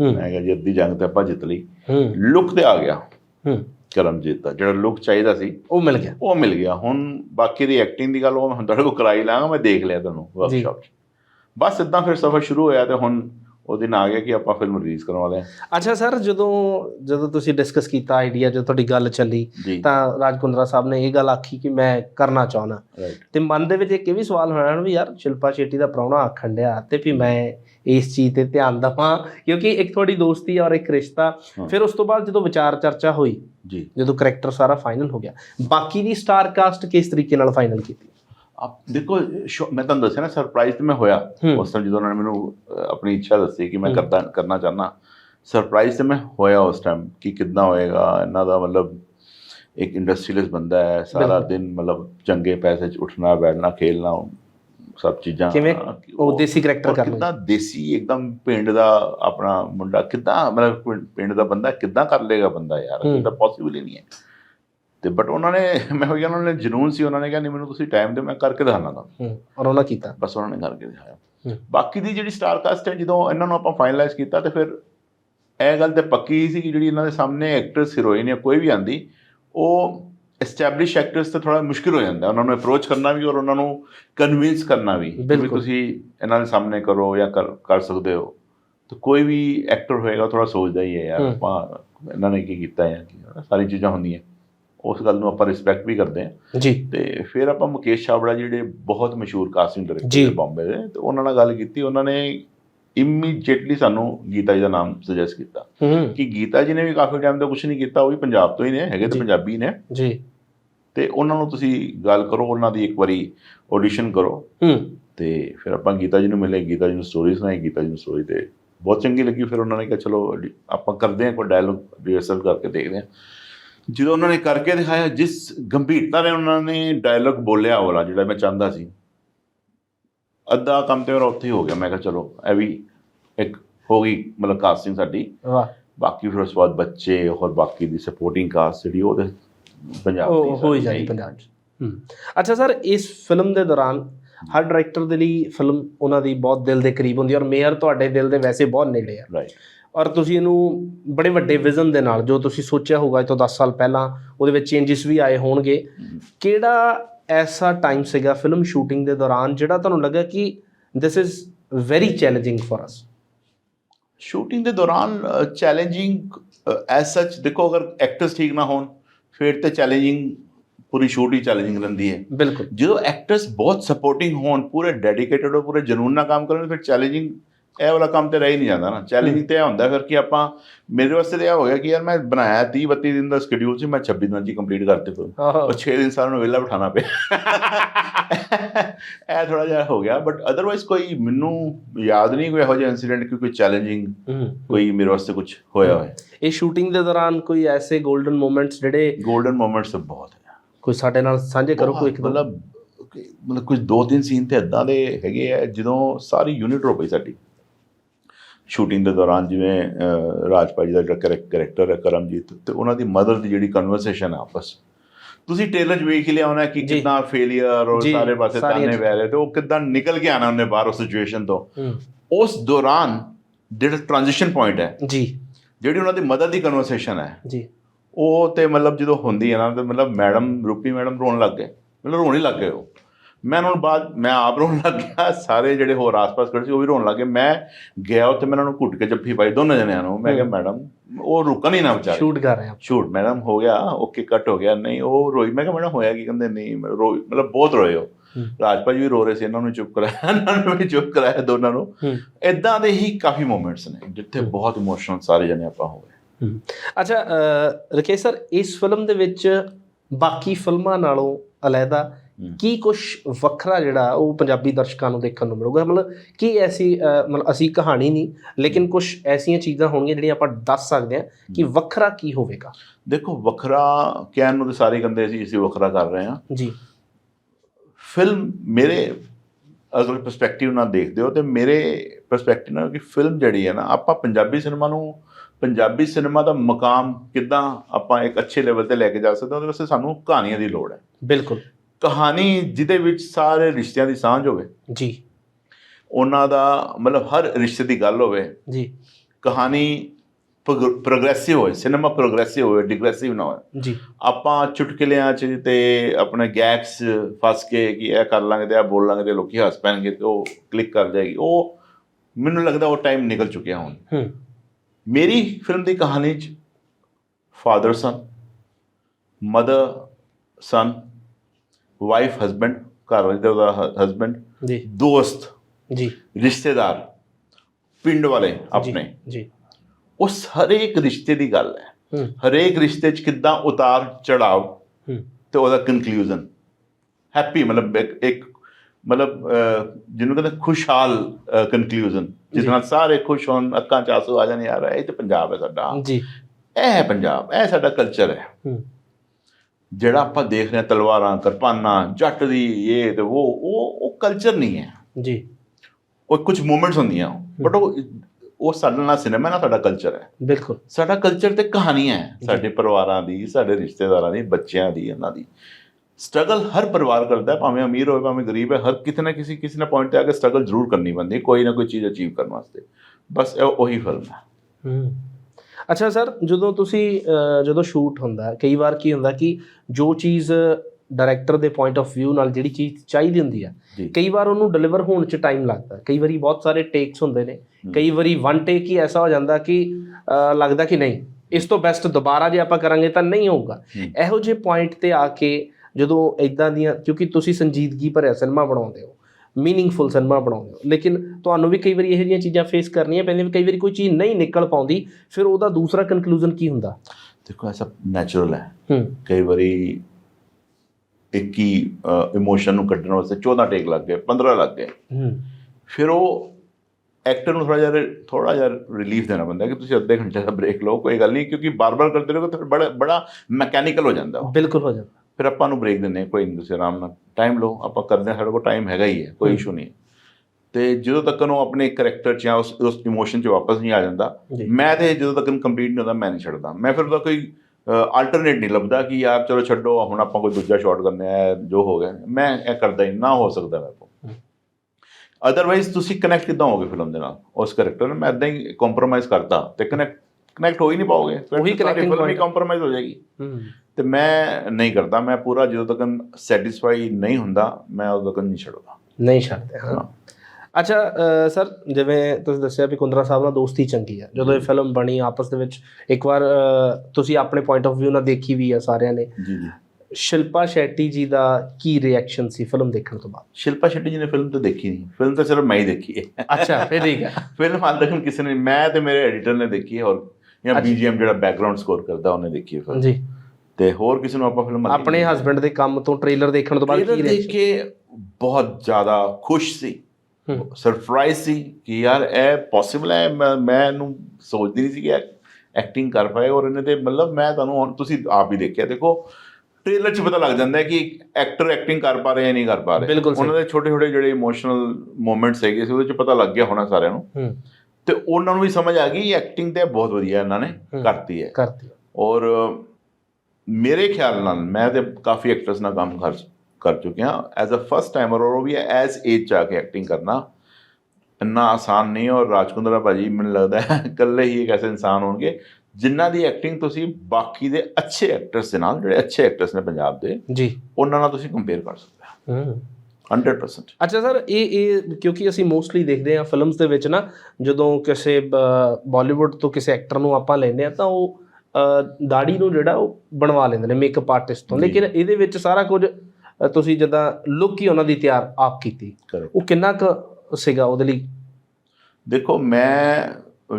ਮੈਂ ਕਿਹਾ ਜੀ ਅੱਧੀ ਜੰਗ ਤੇ ਆਪਾਂ ਜਿੱਤ ਲਈ। ਲੁੱਕ ਤੇ ਆ ਗਿਆ। ਕਰਮਜੀਤ ਦਾ ਜਿਹੜਾ ਲੁੱਕ ਚਾਹੀਦਾ ਸੀ ਉਹ ਮਿਲ ਗਿਆ। ਉਹ ਮਿਲ ਗਿਆ। ਹੁਣ ਬਾਕੀ ਦੀ ਐਕਟਿੰਗ ਦੀ ਗੱਲ ਉਹ ਮੈਂ ਤੁਹਾਡੇ ਕੋਲ ਕਰਾਈ ਲਾਂਗਾ ਮੈਂ ਦੇਖ ਲਿਆ ਤੁਹਾਨੂੰ ਵਰਕਸ਼ਾਪ ਬਸ ਇਦਾਂ ਫਿਰ ਸਫ਼ਰ ਸ਼ੁਰੂ ਹੋਇਆ ਤੇ ਹੁਣ ਉਹ ਦਿਨ ਆ ਗਿਆ ਕਿ ਆਪਾਂ ਫਿਲਮ ਰਿਲੀਜ਼ ਕਰਨ ਵਾਲੇ ਹਾਂ ਅੱਛਾ ਸਰ ਜਦੋਂ ਜਦੋਂ ਤੁਸੀਂ ਡਿਸਕਸ ਕੀਤਾ ਆਈਡੀਆ ਜਦੋਂ ਤੁਹਾਡੀ ਗੱਲ ਚੱਲੀ ਤਾਂ ਰਾਜ ਕੁੰਦਰਾ ਸਾਹਿਬ ਨੇ ਇਹ ਗੱਲ ਆਖੀ ਕਿ ਮੈਂ ਕਰਨਾ ਰਾਈਟ ਤੇ ਮਨ ਦੇ ਵਿੱਚ ਇੱਕ ਇਹ ਵੀ ਸਵਾਲ ਹੋਣਾ ਨਾ ਵੀ ਯਾਰ ਸ਼ਿਲਪਾ ਸ਼ੇਟੀ ਦਾ ਪ੍ਰਾਹੁਣਾ ਆਖਣ ਡਿਆ ਤੇ ਵੀ ਮੈਂ ਇਸ ਚੀਜ਼ ਤੇ ਧਿਆਨ ਦਵਾਂ ਕਿਉਂਕਿ ਇੱਕ ਤੁਹਾਡੀ ਦੋਸਤੀ ਔਰ ਇੱਕ ਰਿਸ਼ਤਾ। ਫਿਰ ਉਸ ਤੋਂ ਬਾਅਦ ਜਦੋਂ ਵਿਚਾਰ ਚਰਚਾ ਹੋਈ ਜੀ। ਜਦੋਂ ਕਰੈਕਟਰ ਸਾਰਾ ਫਾਈਨਲ ਹੋ ਗਿਆ ਬਾਕੀ ਦੀ ਸਟਾਰ ਕਾਸਟ ਕਿਸ ਤਰੀਕੇ ਨਾਲ ਫਾਈਨਲ ਕੀਤੀ? ਆਪ ਦੇਖੋ ਮੈਂ ਤੁਹਾਨੂੰ ਦੱਸਿਆ ਨਾ ਸਰਪ੍ਰਾਈਜ਼ ਤੇ ਮੈਂ ਹੋਇਆ। ਉਸ ਟਾਈਮ ਜਦੋਂ ਉਹਨਾਂ ਨੇ ਮੈਨੂੰ ਆਪਣੀ ਇੱਛਾ ਦੱਸੀ ਕਿ ਮੈਂ। ਕਰਦਾ ਕਰਨਾ ਚਾਹਨਾ ਸਰਪ੍ਰਾਈਜ਼ ਤੇ ਮੈਂ ਹੋਇਆ ਉਸ ਟਾਈਮ ਕਿ ਕਿੱਦਾਂ ਹੋਏਗਾ ਇਹਨਾਂ ਦਾ ਮਤਲਬ ਇੱਕ ਇੰਡਸਟਰੀਅਲਿਸਟ ਬੰਦਾ ਹੈ ਸਾਰਾ। ਦਿਨ ਮਤਲਬ ਚੰਗੇ ਪੈਸੇ 'ਚ ਉੱਠਣਾ ਬੈਠਣਾ ਖੇਲਣਾ ਸਭ ਚੀਜ਼ਾਂ ਕਿਵੇਂ ਉਹ- ਦੇਸੀ ਕਰੈਕਟਰ ਕਰ ਕਿੱਦਾਂ ਦੇਸੀ ਇੱਕਦਮ ਪਿੰਡ ਦਾ ਆਪਣਾ ਮੁੰਡਾ ਕਿੱਦਾਂ ਮਤਲਬ ਪਿੰਡ- ਦਾ ਬੰਦਾ ਕਿੱਦਾਂ ਕਰ ਲੇਗਾ ਬੰਦਾ ਯਾਰ। ਇਹ ਤਾਂ ਪੋਸੀਬਲ ਹੀ ਨਹੀਂ ਹੈ ਤੇ ਬਟ ਉਹਨਾਂ ਨੇ ਮੈਂ ਹੋਈ ਉਹਨਾਂ ਨੇ ਜਨੂਨ ਸੀ ਉਹਨਾਂ ਨੇ ਕਿਹਾ ਨਹੀਂ ਮੈਨੂੰ ਤੁਸੀਂ ਟਾਈਮ ਦਿਓ ਮੈਂ ਕਰਕੇ ਦਿਖਾਣਾ ਤਾਂ ਹੂੰ ਔਰ ਉਹਨਾਂ ਕੀਤਾ। ਬਸ ਉਹਨਾਂ ਨੇ ਕਰਕੇ ਦਿਖਾਇਆ। ਬਾਕੀ ਦੀ ਜਿਹੜੀ ਸਟਾਰ ਕਾਸਟ ਹੈ ਜਦੋਂ ਇਹਨਾਂ ਨੂੰ ਆਪਾਂ ਫਾਈਨਲਾਈਜ਼ ਕੀਤਾ ਤੇ ਫਿਰ ਇਹ ਗੱਲ ਤੇ ਪੱਕੀ ਸੀ ਕਿ ਜਿਹੜੀ ਇਹਨਾਂ ਦੇ ਸਾਹਮਣੇ ਐਕਟਰਸ ਹੀਰੋਇਨ ਜਾਂ ਕੋਈ ਵੀ ਆਂਦੀ ਉਹ ਐਸਟੈਬਲਿਸ਼ ਐਕਟਰਸ ਤੇ ਥੋੜਾ ਮੁਸ਼ਕਿਲ ਹੋ ਜਾਂਦਾ। ਉਹਨਾਂ ਨੂੰ ਅਪਰੋਚ ਕਰਨਾ ਵੀ ਔਰ ਉਹਨਾਂ ਨੂੰ ਕਨਵਿੰਸ ਕਰਨਾ ਵੀ ਕਿ। ਤੁਸੀਂ ਇਹਨਾਂ ਦੇ ਸਾਹਮਣੇ ਕਰੋ ਜਾਂ ਕਰ ਸਕਦੇ ਹੋ। ਤੇ ਕੋਈ ਵੀ ਐਕਟਰ ਹੋਏਗਾ ਥੋੜਾ ਸੋਚਦਾ ਹੀ ਹੈ ਯਾਰ। ਆਪਾਂ ਇਹਨਾਂ ਨੇ ਕੀ ਕੀਤਾ ਹੈ ਕੀ ਸਾਰੀ ਚੀਜ਼ਾਂ ਹੁੰਦੀਆਂ। ਉਸ ਗੱਲ ਨੂੰ ਆਪਾਂ ਰਿਸਪੈਕਟ ਵੀ ਕਰਦੇ ਹਾਂ। ਜੀ। ਤੇ ਫਿਰ ਆਪਾਂ ਮੁਕੇਸ਼ ਛਾਬੜਾ ਜਿਹੜੇ ਬਹੁਤ ਮਸ਼ਹੂਰ ਕਾਸਟਿੰਗ। ਡਾਇਰੈਕਟਰ ਬੰਬੇ ਦੇ ਤੇ ਉਹਨਾਂ ਨਾਲ ਗੱਲ ਕੀਤੀ ਉਹਨਾਂ ਨੇ ਇਮੀਡੀਏਟਲੀ ਸਾਨੂੰ ਗੀਤਾ ਜੀ ਦਾ ਨਾਮ ਸੁਜੈਸਟ ਕੀਤਾ। ਕਿ ਗੀਤਾ ਜੀ ਨੇ ਵੀ ਕਾਫੀ ਟਾਈਮ ਤੋਂ ਕੁਝ ਨਹੀਂ ਕੀਤਾ ਉਹ ਵੀ ਪੰਜਾਬ ਤੋਂ ਹੀ ਨੇ ਹੈਗੇ। ਤਾਂ ਪੰਜਾਬੀ ਨੇ। ਜੀ। ਤੇ ਉਹਨਾਂ ਨੂੰ ਤੁਸੀਂ ਗੱਲ ਕਰੋ ਉਹਨਾਂ ਦੀ ਇੱਕ ਵਾਰੀ ਆਡੀਸ਼ਨ ਕਰੋ। ਤੇ ਫਿਰ ਆਪਾਂ ਗੀਤਾ ਜੀ ਨੂੰ ਮਿਲੇ ਗੀਤਾ ਜੀ ਨੂੰ ਸਟੋਰੀ ਸੁਣਾਈ ਗੀਤਾ ਜੀ ਨੂੰ ਸਟੋਰੀ ਤੇ ਬਹੁਤ ਚੰਗੀ ਲੱਗੀ। ਫਿਰ ਉਹਨਾਂ ਨੇ ਕਿਹਾ ਚਲੋ ਆਪਾਂ ਕਰਦੇ ਹਾਂ ਕੋਈ ਡਾਇਲੋਗ ਰਿਹਰਸਲ ਕਰਕੇ ਦੇਖਦੇ ਹਾਂ। ਜਦੋਂ ਉਹਨਾਂ ਨੇ ਕਰਕੇ ਦਿਖਾਇਆ ਜਿਸ ਗੰਭੀਰਤਾ ਨਾਲ ਉਹਨਾਂ ਨੇ ਡਾਇਲੋਗ ਬੋਲਿਆ ਉਹ ਵਾਲਾ ਜਿਹੜਾ ਮੈਂ ਚਾਹੁੰਦਾ ਸੀ। ਅੱਧਾ ਕੰਮ ਤੇ ਮੇਰਾ ਉੱਥੇ ਹੀ ਹੋ ਗਿਆ। ਮੈਂ ਕਿਹਾ ਚਲੋ ਇਹ ਵੀ ਇੱਕ ਹੋ ਗਈ ਮਤਲਬ ਕਾਸਟਿੰਗ ਸਾਡੀ। ਵਾਹ। ਬਾਕੀ ਫਿਰ ਉਸ ਤੋਂ ਬਾਅਦ ਬੱਚੇ ਹੋਰ ਬਾਕੀ ਦੀ ਸਪੋਰਟਿੰਗ ਕਾਸਟ ਜਿਹੜੀ ਉਹਦੇ ਪੰਜਾਬ ਉਹ ਦੀ ਹੋ ਹੀ ਜਾਣੀ ਪੰਜਾਬ 'ਚ। ਹੂੰ। ਅੱਛਾ ਸਰ ਇਸ ਫਿਲਮ ਦੇ ਦੌਰਾਨ ਹਰ ਡਾਇਰੈਕਟਰ ਦੇ ਲਈ ਫਿਲਮ ਉਹਨਾਂ ਦੀ ਬਹੁਤ ਦਿਲ ਦੇ ਕਰੀਬ ਹੁੰਦੀ ਹੈ ਔਰ ਮੇਅਰ ਤੁਹਾਡੇ ਦਿਲ ਦੇ ਵੈਸੇ ਬਹੁਤ ਨੇੜੇ ਆ। ਰਾਈਟ ਔਰ ਤੁਸੀਂ ਇਹਨੂੰ ਬੜੇ ਵੱਡੇ ਵਿਜ਼ਨ ਦੇ ਨਾਲ ਜੋ ਤੁਸੀਂ ਸੋਚਿਆ ਹੋਊਗਾ ਤੋਂ 10 ਸਾਲ ਪਹਿਲਾਂ ਉਹਦੇ ਵਿੱਚ ਚੇਂਜਸ ਵੀ ਆਏ ਹੋਣਗੇ। ਕਿਹੜਾ ਐਸਾ ਟਾਈਮ ਸੀਗਾ ਫਿਲਮ ਸ਼ੂਟਿੰਗ ਦੇ ਦੌਰਾਨ ਜਿਹੜਾ ਤੁਹਾਨੂੰ ਲੱਗਾ ਕਿ this is very challenging for us shooting ਦੇ ਦੌਰਾਨ ਚੈਲੰਜਿੰਗ ਐਸ ਸੱਚ ਦੇਖੋ ਅਗਰ ਐਕਟਰਸ ਠੀਕ ਨਾ ਹੋਣ ਫਿਰ ਤੇ ਚੈਲੰਜਿੰਗ ਪੂਰੀ ਸ਼ੂਟ ਹੀ ਚੈਲੰਜਿੰਗ ਰਹਿੰਦੀ ਹੈ। ਬਿਲਕੁਲ। ਜਦੋਂ ਐਕਟਰਸ ਬਹੁਤ ਸਪੋਰਟਿੰਗ ਹੋਣ ਪੂਰੇ ਡੈਡੀਕੇਟਡ ਹੋ ਪੂਰੇ ਜਨੂਨ ਨਾਲ ਕੰਮ ਕਰਨ ਫਿਰ ਚੈਲੰਜਿੰਗ ਇਹ ਵਾਲਾ ਕੰਮ ਤੇ ਰਹਿ ਨਹੀਂ ਜਾਂਦਾ ਨਾ। ਚੈਲੰਜਿੰਗ ਤੇ ਇਹ ਹੁੰਦਾ ਫਿਰ ਕਿ ਆਪਾਂ ਮੇਰੇ ਵਾਸਤੇ ਤਾਂ ਇਹ ਹੋ ਗਿਆ ਕਿ ਯਾਰ ਮੈਂ ਬਣਾਇਆ 30 32 ਦਿਨ ਦਾ ਸ਼ਡਿਊਲ ਸੀ ਮੈਂ 26 ਦਿਨਾਂ 'ਚ ਕੰਪਲੀਟ ਕਰਤੇ ਫਿਰ। ਉਹ 6 ਦਿਨ ਸਾਰਿਆਂ ਨੂੰ ਵਿਹਲਾ ਬਿਠਾਣਾ ਪਿਆ। ਇਹ ਥੋੜਾ ਜਿਹਾ ਹੋ ਗਿਆ ਬਟ ਅਦਰਵਾਈਜ਼ ਕੋਈ ਮੈਨੂੰ ਯਾਦ ਨਹੀਂ ਕੋਈ ਇਹੋ ਜਿਹਾ ਇਨਸੀਡੈਂਟ ਕਿ ਕੋਈ ਚੈਲੰਜਿੰਗ ਕੋਈ ਮੇਰੇ ਵਾਸਤੇ ਕੁਝ ਹੋਇਆ ਹੋਵੇ ਇਹ ਸ਼ੂਟਿੰਗ ਦੇ ਦੌਰਾਨ ਕੋਈ ਐਸੇ 골ਡਨ ਮੂਮੈਂਟਸ ਜਿਹੜੇ ਗੋਲਡਨ ਮੋਮੈਂਟਸ ਤਾਂ ਬਹੁਤ ਹੈ ਕੋਈ ਸਾਡੇ ਨਾਲ ਸਾਂਝੇ ਕਰੋ ਕੋਈ ਇੱਕ ਮਤਲਬ ਮਤਲਬ ਕੁਝ ਦੋ ਤਿੰਨ ਸੀਨ ਤੇ ਇਦਾਂ ਦੇ ਹੈਗੇ ਆ ਜਦੋਂ ਸਾਰੀ ਯੂਨਿਟ ਰੋ ਪਈ ਸਾਡੀ। ਸ਼ੂਟਿੰਗ ਦੇ ਦੌਰਾਨ ਜਿਵੇਂ ਰਾਜਪਾਲ ਜੀ ਦਾ ਜਿਹੜਾ ਕਰੈਕਟਰ ਹੈ ਕਰਮਜੀਤ ਤੇ ਉਹਨਾਂ ਦੀ ਮਦਰ ਦੀ ਜਿਹੜੀ ਕਨਵਰਸੇਸ਼ਨ ਆਪਸ ਤੁਸੀਂ ਟ੍ਰੇਲਰ 'ਚ ਵੇਖ ਲਿਆ ਹੋਣਾ ਕਿ। ਕਿੰਨਾ ਫੇਲਿਅਰ ਔਰ ਸਾਰੇ ਪਾਸੇ ਤਾਨੇ ਰਹੇ ਤੇ ਉਹ ਕਿੱਦਾਂ ਨਿਕਲ ਕੇ ਆਣਾ ਉਹਨੇ ਬਾਹਰ ਉਸ ਸਿਚੁਏਸ਼ਨ ਤੋਂ। ਉਸ ਦੌਰਾਨ ਜਿਹੜਾ ਟ੍ਰਾਂਜੀਸ਼ਨ ਪੁਆਇੰਟ ਹੈ ਜੀ। ਜਿਹੜੀ ਉਹਨਾਂ ਦੀ ਮਦਰ ਦੀ ਕਨਵਰਸੇਸ਼ਨ ਹੈ ਜੀ। ਉਹ ਤੇ ਮਤਲਬ ਜਦੋਂ ਹੁੰਦੀ ਹੈ ਨਾ ਤੇ ਮਤਲਬ ਮੈਡਮ ਰੂਪੀ ਮੈਡਮ ਰੋਣ ਲੱਗ ਗਏ। ਮਤਲਬ ਰੋਣ ਹੀ ਲੱਗ ਗਏ ਉਹ। ਮੈਂ ਉਹਨਾਂ ਨੂੰ ਬਾਅਦ ਮੈਂ ਆਪ ਰੋਣ ਲੱਗ ਗਿਆ ਸਾਰੇ ਜਿਹੜੇ ਹੋਰ ਆਸ-ਪਾਸ ਖੜੇ ਸੀ ਉਹ ਵੀ ਰੋਣ ਲੱਗ। ਮੈਂ ਗਿਆ ਉੱਥੇ ਮੈਂ ਉਹਨਾਂ ਨੂੰ ਘੁੱਟ ਕੇ ਜੱਫੀ ਪਾਈ ਦੋਨੋਂ ਜਣਿਆਂ ਨੂੰ। ਮੈਂ ਕਿਹਾ। ਮੈਡਮ ਉਹ ਰੁਕਣ ਹੀ ਨਾ ਵਿਚਾਰੇ। ਸ਼ੂਟ ਕਰ ਰਹੇ ਹਾਂ ਸ਼ੂਟ ਮੈਡਮ ਹੋ ਗਿਆ ਓਕੇ ਕੱਟ ਹੋ ਗਿਆ। ਨਹੀਂ ਉਹ ਰੋਈ। ਮੈਂ ਕਿਹਾ ਮੈਡਮ ਹੋਇਆ ਕੀ? ਕਹਿੰਦੇ ਨਹੀਂ ਰੋਈ ਮਤਲਬ ਬਹੁਤ ਰੋਏ ਹੂੰ। ਰਾਜਪਾਲ ਜੀ ਵੀ ਰੋ ਰਹੇ ਸੀ ਇਹਨਾਂ ਨੂੰ ਚੁੱਪ ਕਰਾਇਆ ਇਹਨਾਂ ਨੂੰ ਵੀ ਚੁੱਪ ਕਰਾਇਆ ਦੋਨਾਂ ਨੂੰ। ਇਦਾਂ ਦੇ ਹੀ ਕਾਫੀ ਮੂਮੈਂਟਸ ਨੇ ਜਿੱਥੇ। ਬਹੁਤ ਇਮੋਸ਼ਨਲ ਸਾਰੇ ਜਣੇ ਆਪਾਂ ਹੋ ਗਏ। ਅੱਛਾ ਰਕੇਸ਼ ਸਰ ਇਸ ਫਿਲਮ ਦੇ ਵਿੱਚ ਬਾਕੀ ਫਿਲਮਾਂ ਨਾਲੋਂ ਅਲੱਗਾ। ਕੀ ਕੁਝ ਵੱਖਰਾ ਜਿਹੜਾ ਉਹ ਪੰਜਾਬੀ ਦਰਸ਼ਕਾਂ ਨੂੰ ਦੇਖਣ ਨੂੰ ਮਿਲੂਗਾ? ਮਤਲਬ ਕੀ ਐਸੀ ਮਤਲਬ ਅਸੀਂ ਕਹਾਣੀ ਨਹੀਂ ਲੇਕਿਨ ਕੁਝ ਐਸੀਆਂ ਚੀਜ਼ਾਂ ਹੋਣਗੀਆਂ ਜਿਹੜੀਆਂ ਆਪਾਂ ਦੱਸ ਸਕਦੇ ਹਾਂ ਕਿ ਵੱਖਰਾ ਕੀ ਹੋਵੇਗਾ? ਦੇਖੋ ਵੱਖਰਾ ਕਹਿਣ ਨੂੰ ਤੇ ਸਾਰੇ ਕਹਿੰਦੇ ਸੀ ਅਸੀਂ ਵੱਖਰਾ ਕਰ ਰਹੇ ਹਾਂ। ਜੀ। ਫਿਲਮ ਮੇਰੇ ਅਗਰ ਪਰਸਪੈਕਟਿਵ ਨਾਲ ਦੇਖਦੇ ਹੋ ਤੇ ਮੇਰੇ ਪਰਸਪੈਕਟਿਵ ਨਾਲ ਕਿ ਫਿਲਮ ਜਿਹੜੀ ਹੈ ਨਾ ਆਪਾਂ ਪੰਜਾਬੀ ਸਿਨੇਮਾ ਨੂੰ ਪੰਜਾਬੀ ਸਿਨੇਮਾ ਦਾ ਮਕਾਮ ਕਿੱਦਾਂ ਆਪਾਂ ਇੱਕ ਅੱਛੇ ਲੈਵਲ ਤੇ ਲੈ ਕੇ ਜਾ ਸਕਦੇ ਹਾਂ ਉਹਦੇ ਵਾਸਤੇ ਸਾਨੂੰ ਕਹਾਣੀਆਂ ਦੀ ਲੋੜ ਹੈ। ਬਿਲਕੁਲ। ਕਹਾਣੀ ਜਿਹਦੇ ਵਿੱਚ ਸਾਰੇ ਰਿਸ਼ਤਿਆਂ ਦੀ ਸਾਂਝ ਹੋਵੇ। ਜੀ। ਉਹਨਾਂ ਦਾ ਮਤਲਬ ਹਰ ਰਿਸ਼ਤੇ ਦੀ ਗੱਲ ਹੋਵੇ। ਜੀ। ਕਹਾਣੀ ਪ੍ਰੋਗਰੈਸਿਵ ਹੋਵੇ ਸਿਨੇਮਾ ਪ੍ਰੋਗਰੈਸਿਵ ਹੋਵੇ ਡਿਗਰੈਸਿਵ ਨਾ ਹੋਵੇ। ਜੀ। ਆਪਾਂ ਚੁਟਕਲਿਆਂ 'ਚ ਤੇ ਆਪਣੇ ਗੈਗਸ ਫਸ ਕੇ ਕਿ ਇਹ ਕਰ ਲਾਂਗੇ ਤੇ ਇਹ ਬੋਲ ਲਾਂਗੇ ਤੇ ਲੋਕੀ ਹੱਸ ਪੈਣਗੇ ਤੇ ਉਹ ਕਲਿੱਕ ਕਰ ਜਾਏਗੀ। ਉਹ ਮੈਨੂੰ ਲੱਗਦਾ ਉਹ ਟਾਈਮ ਨਿਕਲ ਚੁੱਕਿਆ ਹੁਣ। ਮੇਰੀ ਫਿਲਮ ਦੀ ਕਹਾਣੀ 'ਚ father son mother son wife husband ਘਰ ਵਾਲੇ ਦਾ ਉਹਦਾ ਹਸਬੈਂਡ ਜੀ। ਦੋਸਤ ਜੀ। ਰਿਸ਼ਤੇਦਾਰ ਪਿੰਡ ਵਾਲੇ ਆਪਣੇ। ਜੀ। ਉਸ ਹਰੇਕ ਰਿਸ਼ਤੇ ਦੀ ਗੱਲ ਹੈ। ਹਰੇਕ ਰਿਸ਼ਤੇ 'ਚ ਕਿੱਦਾਂ ਉਤਾਰ ਚੜਾਵ ਤੇ ਉਹਦਾ ਕਨਕਲੂਜਨ ਹੈਪੀ ਮਤਲਬ ਇੱਕ ਮਤਲਬ ਜਿਹਨੂੰ ਕਹਿੰਦੇ ਖੁਸ਼ਹਾਲ ਕਨਕਲੂਜਨ ਜਿਸ। ਨਾਲ ਸਾਰੇ ਖੁਸ਼ ਹੋਣ ਅੱਖਾਂ 'ਚ ਆਂਸੂ ਆ ਜਾਣ ਯਾਰ ਇਹ ਤੇ ਪੰਜਾਬ ਹੈ ਸਾਡਾ। ਜੀ। ਇਹ ਹੈ ਪੰਜਾਬ ਇਹ ਸਾਡਾ ਕਲਚਰ ਹੈ। ਹੂੰ। ਜਿਹੜਾ ਆਪਾਂ ਦੇਖ ਰਹੇ ਹਾਂ ਤਲਵਾਰਾਂ ਕਿਰਪਾਨਾਂ ਜੱਟ ਦੀ ਇਹ ਤੇ ਉਹ ਉਹ ਉਹ ਕਲਚਰ ਨਹੀਂ ਹੈ। ਜੀ। ਉਹ ਕੁਝ ਮੂਮੈਂਟਸ ਹੁੰਦੀਆਂ ਬਟ ਉਹ ਉਹ ਸਾਡਾ ਨਾ ਸਿਨੇਮਾ ਨਾ ਸਾਡਾ ਕਲਚਰ ਹੈ। ਬਿਲਕੁਲ। ਸਾਡਾ ਕਲਚਰ ਤੇ ਕਹਾਣੀਆਂ ਹੈ। ਸਾਡੇ ਪਰਿਵਾਰਾਂ ਦੀ ਸਾਡੇ ਰਿਸ਼ਤੇਦਾਰਾਂ ਦੀ ਬੱਚਿਆਂ ਦੀ ਇਹਨਾਂ ਦੀ। ਸਟਰਗਲ ਹਰ ਪਰਿਵਾਰ ਕਰਦਾ ਹੈ ਭਾਵੇਂ ਅਮੀਰ ਹੋਵੇ ਭਾਵੇਂ ਗਰੀਬ ਹੈ ਹਰ ਕਿਤੇ ਨਾ ਕਿਸੇ ਕਿਸੇ ਨਾ ਪੁਆਇੰਟ ਤੇ ਆ ਕੇ ਸਟਰਗਲ ਜ਼ਰੂਰ ਕਰਨੀ ਪੈਂਦੀ ਕੋਈ ਨਾ ਕੋਈ ਚੀਜ਼ ਅਚੀਵ ਕਰਨ ਵਾਸਤੇ। ਬਸ ਇਹ ਉਹੀ ਫਿਲਮ ਹੈ। ਹੂੰ। ਅੱਛਾ ਸਰ ਜਦੋਂ ਤੁਸੀਂ ਜਦੋਂ ਸ਼ੂਟ ਹੁੰਦਾ ਕਈ ਵਾਰ ਕੀ ਹੁੰਦਾ ਕਿ ਜੋ ਚੀਜ਼ ਡਾਇਰੈਕਟਰ ਦੇ ਪੁਆਇੰਟ ਆਫ View ਨਾਲ ਜਿਹੜੀ ਚੀਜ਼ ਚਾਹੀਦੀ ਹੁੰਦੀ ਆ ਕਈ ਵਾਰ ਉਹਨੂੰ ਡਿਲੀਵਰ ਹੋਣ 'ਚ ਟਾਈਮ ਲੱਗਦਾ। ਕਈ ਵਾਰੀ ਬਹੁਤ ਸਾਰੇ ਟੇਕਸ ਹੁੰਦੇ ਨੇ। ਕਈ ਵਾਰੀ ਵਨ ਟੇਕ ਹੀ ਐਸਾ ਹੋ ਜਾਂਦਾ ਕਿ ਲੱਗਦਾ ਕਿ ਨਹੀਂ ਇਸ ਤੋਂ ਬੈਸਟ ਦੁਬਾਰਾ ਜੇ ਆਪਾਂ ਕਰਾਂਗੇ ਤਾਂ ਨਹੀਂ ਹੋਊਗਾ। ਇਹੋ ਜਿਹੇ ਪੁਆਇੰਟ ਤੇ ਆ ਕੇ ਜਦੋਂ ਇਦਾਂ ਦੀਆਂ ਕਿਉਂਕਿ ਤੁਸੀਂ ਸੰਜੀਦਗੀ ਭਰਿਆ ਸਿਨੇਮਾ ਬਣਾਉਂਦੇ ਹੋ ਮੀਨਿੰਗਫੁਲ ਸਿਨੇਮਾ ਬਣਾਉਂਦੇ ਹੋ। ਲੇਕਿਨ ਤੁਹਾਨੂੰ ਵੀ ਕਈ ਵਾਰੀ ਇਹੋ ਜਿਹੀਆਂ ਚੀਜ਼ਾਂ ਫੇਸ ਕਰਨੀਆਂ ਪੈਂਦੀਆਂ ਵੀ ਕਈ ਵਾਰੀ ਕੋਈ ਚੀਜ਼ ਨਹੀਂ ਨਿਕਲ ਪਾਉਂਦੀ ਫਿਰ ਉਹਦਾ ਦੂਸਰਾ ਕਨਕਲੂਜਨ ਕੀ ਹੁੰਦਾ? ਦੇਖੋ ਇਹ ਸਭ ਨੈਚੁਰਲ ਹੈ। ਕਈ ਵਾਰੀ ਇੱਕ ਹੀ ਇਮੋਸ਼ਨ ਨੂੰ ਕੱਢਣ ਵਾਸਤੇ 14 ਟੇਕ ਲੱਗ ਗਏ 15 ਲੱਗ ਗਏ। ਫਿਰ ਉਹ ਐਕਟਰ ਨੂੰ ਥੋੜਾ ਜਿਹਾ ਥੋੜਾ ਜਿਹਾ ਰਿਲੀਫ ਦੇਣਾ ਪੈਂਦਾ ਕਿ ਤੁਸੀਂ ਅੱਧੇ ਘੰਟੇ ਦਾ ਬ੍ਰੇਕ ਲਓ ਕੋਈ ਗੱਲ ਨਹੀਂ ਕਿਉਂਕਿ ਬਾਰ-ਬਾਰ ਕਰਦੇ ਰਹੋਗੇ ਤਾਂ ਬੜਾ ਬੜਾ ਮੈਕੈਨੀਕਲ ਹੋ ਜਾਂਦਾ ਬਿਲਕੁਲ ਹੋ ਜਾਂਦਾ। ਫਿਰ ਆਪਾਂ ਨੂੰ ਬ੍ਰੇਕ ਦਿੰਦੇ ਕੋਈ ਨਹੀਂ ਤੁਸੀਂ ਆਰਾਮ ਨਾਲ ਟਾਈਮ ਲਓ ਆਪਾਂ ਕਰਦੇ ਹਾਂ ਸਾਡੇ ਕੋਲ ਟਾਈਮ ਹੈਗਾ ਹੀ ਹੈ ਕੋਈ। ਇਸ਼ੂ ਨਹੀਂ ਤੇ ਜਦੋਂ ਤੱਕ ਉਹ ਆਪਣੇ ਕਰੈਕਟਰ 'ਚ ਜਾਂ ਉਸ ਉਸ ਇਮੋਸ਼ਨ 'ਚ ਵਾਪਸ ਨਹੀਂ ਆ ਜਾਂਦਾ ਮੈਂ ਤੇ ਜਦੋਂ ਤੱਕ ਕੰਪਲੀਟ ਨਹੀਂ ਹੁੰਦਾ ਮੈਂ ਨਹੀਂ ਛੱਡਦਾ। ਮੈਂ ਫਿਰ ਉਹਦਾ ਕੋਈ ਆਲਟਰਨੇਟ ਨਹੀਂ ਲੱਭਦਾ ਕਿ ਯਾਰ ਚਲੋ ਛੱਡੋ ਹੁਣ ਆਪਾਂ ਕੋਈ ਦੂਜਾ ਸ਼ਾਟ ਕਰਨਾ ਹੈ ਜੋ ਹੋ ਗਿਆ। ਮੈਂ ਇਹ ਕਰਦਾ ਹੀ ਨਾ ਹੋ ਸਕਦਾ ਮੇਰੇ ਕੋਲ। ਅਦਰਵਾਈਜ਼ ਤੁਸੀਂ ਕਨੈਕਟ ਕਿੱਦਾਂ ਹੋਗੇ ਫਿਲਮ ਦੇ ਨਾਲ? ਉਸ ਕਰੈਕਟਰ ਨਾਲ ਮੈਂ ਇਦਾਂ ਹੀ ਕੰਪਰੋਮਾਈਜ਼ ਕਰਦਾ ਤੇ ਕਨੈਕਟ ਕਨੈਕਟ ਹੋ ਹੀ ਨਹੀਂ ਪਾਓਗੇ ਫਿਰ ਉਹੀ connecting ਫਿਲਮ ਹੀ। ਕੰਪਰੋਮਾਈਜ਼ ਹੋ ਜਾਏਗੀ। ਤੇ ਮੈਂ ਨਹੀਂ ਕਰਦਾ ਮੈਂ ਪੂਰਾ ਜਦੋਂ ਤੱਕ ਸੈਟੀਸਫਾਈ ਨਹੀਂ ਹੁੰਦਾ ਮੈਂ ਉਦੋਂ ਤੱਕ ਨਹੀਂ ਛੱਡਦਾ। ਨਹੀਂ ਛੱਡਦੇ ਹਾਂ। ਅੱਛਾ ਸਰ ਜਿਵੇਂ ਤੁਸੀਂ ਦੱਸਿਆ ਵੀ ਕੁੰਦਰਾ ਸਾਹਿਬ ਨਾਲ ਦੋਸਤੀ ਚੰਗੀ ਹੈ ਜਦੋਂ ਇਹ ਫਿਲਮ ਬਣੀ ਆਪਸ ਦੇ ਵਿੱਚ ਇੱਕ ਵਾਰ ਤੁਸੀਂ ਆਪਣੇ ਪੁਆਇੰਟ ਆਫ View ਨਾਲ ਦੇਖੀ ਵੀ ਆ ਸਾਰਿਆਂ ਨੇ। ਜੀ ਜੀ। ਸ਼ਿਲਪਾ ਸ਼ੈਟੀ ਜੀ ਦਾ ਕੀ ਰਿਐਕਸ਼ਨ ਸੀ ਫਿਲਮ ਦੇਖਣ ਤੋਂ ਬਾਅਦ? ਸ਼ਿਲਪਾ ਸ਼ੈਟੀ ਜੀ ਨੇ ਫਿਲਮ ਤਾਂ ਦੇਖੀ ਨਹੀਂ ਫਿਲਮ ਤਾਂ ਸਿਰਫ ਮੈਂ ਹੀ ਦੇਖੀ ਹੈ। ਅੱਛਾ ਫਿਰ ਠੀਕ ਹੈ ਫਿਲਮ ਹਾਲ ਤੱਕ ਕਿਸੇ ਨੇ ਮੈਂ ਤੇ ਮੇਰੇ ਐਡੀਟਰ ਨੇ ਦੇਖੀ ਹੈ ਔਰ ਜਾਂ। ਬੀਜੀਐਮ ਜਿਹੜਾ ਬੈਕਗ੍ਰਾਉਂਡ ਸਕੋਰ ਕਰਦਾ ਉਹਨੇ ਦੇਖੀ ਫਿਲਮ ਜੀ। ਤੇ ਹੋਰ ਕਿਸੇ ਨੂੰ ਆਪਾਂ ਫਿਲਮ ਆਪਣੇ ਹਸਬੰਡ ਦੇ ਕੰਮ ਤੋਂ ਟ੍ਰੇਲਰ ਦੇਖਣ ਤੋਂ ਬਾਅਦ ਕੀ ਦੇਖ ਰਿਐਕਸ਼ਨ ਕੇ ਬਹੁਤ ਜ਼ਿਆਦਾ ਖੁਸ਼ ਸੀ। ਸਰਪ੍ਰਾਈਜ਼ ਸੀ ਕਿ ਯਾਰ ਇਹ ਪੋਸੀਬਲ ਹੈ ਮੈਂ ਇਹਨੂੰ ਸੋਚਦੀ ਨਹੀਂ ਸੀ ਕਿ ਐਕਟਿੰਗ ਕਰ ਪਾਏ ਔਰ ਇਹਨੇ ਤੇ ਮਤਲਬ ਮੈਂ ਤੁਹਾਨੂੰ ਤੁਸੀਂ ਆਪ ਹੀ ਦੇਖਿਆ ਦੇਖੋ ਟ੍ਰੇਲਰ 'ਚ ਪਤਾ ਲੱਗ ਜਾਂਦਾ ਹੈ ਕਿ ਐਕਟਰ ਐਕਟਿੰਗ ਕਰ ਪਾ ਰਹੇ ਜਾਂ ਨਹੀਂ ਕਰ ਪਾ ਰਹੇ। ਉਹਨਾਂ ਦੇ ਛੋਟੇ ਛੋਟੇ ਜਿਹੜੇ ਇਮੋਸ਼ਨਲ ਮੂਮੈਂਟਸ ਹੈਗੇ ਸੀ ਉਹਦੇ 'ਚ ਪਤਾ ਲੱਗ ਗਿਆ ਹੋਣਾ ਸਾਰਿਆਂ ਨੂੰ। ਤੇ ਉਹਨਾਂ ਨੂੰ ਵੀ ਸਮਝ ਆ ਗਈ ਐਕਟਿੰਗ ਤੇ ਬਹੁਤ ਵਧੀਆ ਇਹਨਾਂ ਨੇ। ਕਰਤੀ ਹੈ। ਕਰਤੀ ਔਰ ਮੇਰੇ ਖਿਆਲ ਨਾਲ ਮੈਂ ਤੇ ਕਾਫੀ ਐਕਟਰਸ ਨਾਲ ਕੰਮ ਕਰ ਕਰ ਚੁੱਕਿਆ ਐਜ਼ ਅ ਫਸਟ ਟਾਈਮਰ ਔਰ ਉਹ ਵੀ ਐਜ਼ ਏਜ ਚ ਆ ਕੇ ਐਕਟਿੰਗ ਕਰਨਾ ਇੰਨਾ ਆਸਾਨ ਨਹੀਂ ਔਰ ਰਾਜਕੁੰਦਰਾ ਭਾਜੀ ਮੈਨੂੰ ਲੱਗਦਾ ਹੈ ਇਕੱਲੇ ਹੀ ਇੱਕ ਐਸੇ ਇਨਸਾਨ ਹੋਣਗੇ ਜਿਨ੍ਹਾਂ ਦੀ ਐਕਟਿੰਗ ਤੁਸੀਂ ਬਾਕੀ ਦੇ ਅੱਛੇ ਐਕਟਰਸ ਦੇ ਨਾਲ ਜਿਹੜੇ ਅੱਛੇ ਐਕਟਰਸ ਨੇ ਪੰਜਾਬ ਦੇ ਜੀ। ਉਹਨਾਂ ਨਾਲ ਤੁਸੀਂ ਕੰਪੇਅਰ ਕਰ ਸਕਦੇ ਹੂੰ। ਹੋ। 100% ਅੱਛਾ ਸਰ ਇਹ ਇਹ ਕਿਉਂਕਿ ਅਸੀਂ ਮੋਸਟਲੀ ਦੇਖਦੇ ਹਾਂ ਫਿਲਮਸ ਦੇ ਵਿੱਚ ਨਾ ਜਦੋਂ ਕਿਸੇ ਬਾਲੀਵੁੱਡ ਤੋਂ ਕਿਸੇ ਐਕਟਰ ਨੂੰ ਆਪਾਂ ਲੈਂਦੇ ਆ ਤਾਂ ਉਹ ਦਾੜੀ ਨੂੰ ਜਿਹੜਾ ਉਹ ਬਣਵਾ ਲੈਂਦੇ ਨੇ ਮੇਕਅਪ ਆਰਟਿਸਟ ਤੋਂ। ਲੇਕਿਨ ਇਹਦੇ ਵਿੱਚ ਸਾਰਾ ਕੁਝ ਤੁਸੀਂ ਜਦਾਂ ਲੁੱਕ ਹੀ ਉਹਨਾਂ ਦੀ ਤਿਆਰ ਆਪ ਕੀਤੀ। ਉਹ ਕਿੰਨਾ ਕੁ ਸੀਗਾ ਉਹਦੇ ਲਈ? ਦੇਖੋ ਮੈਂ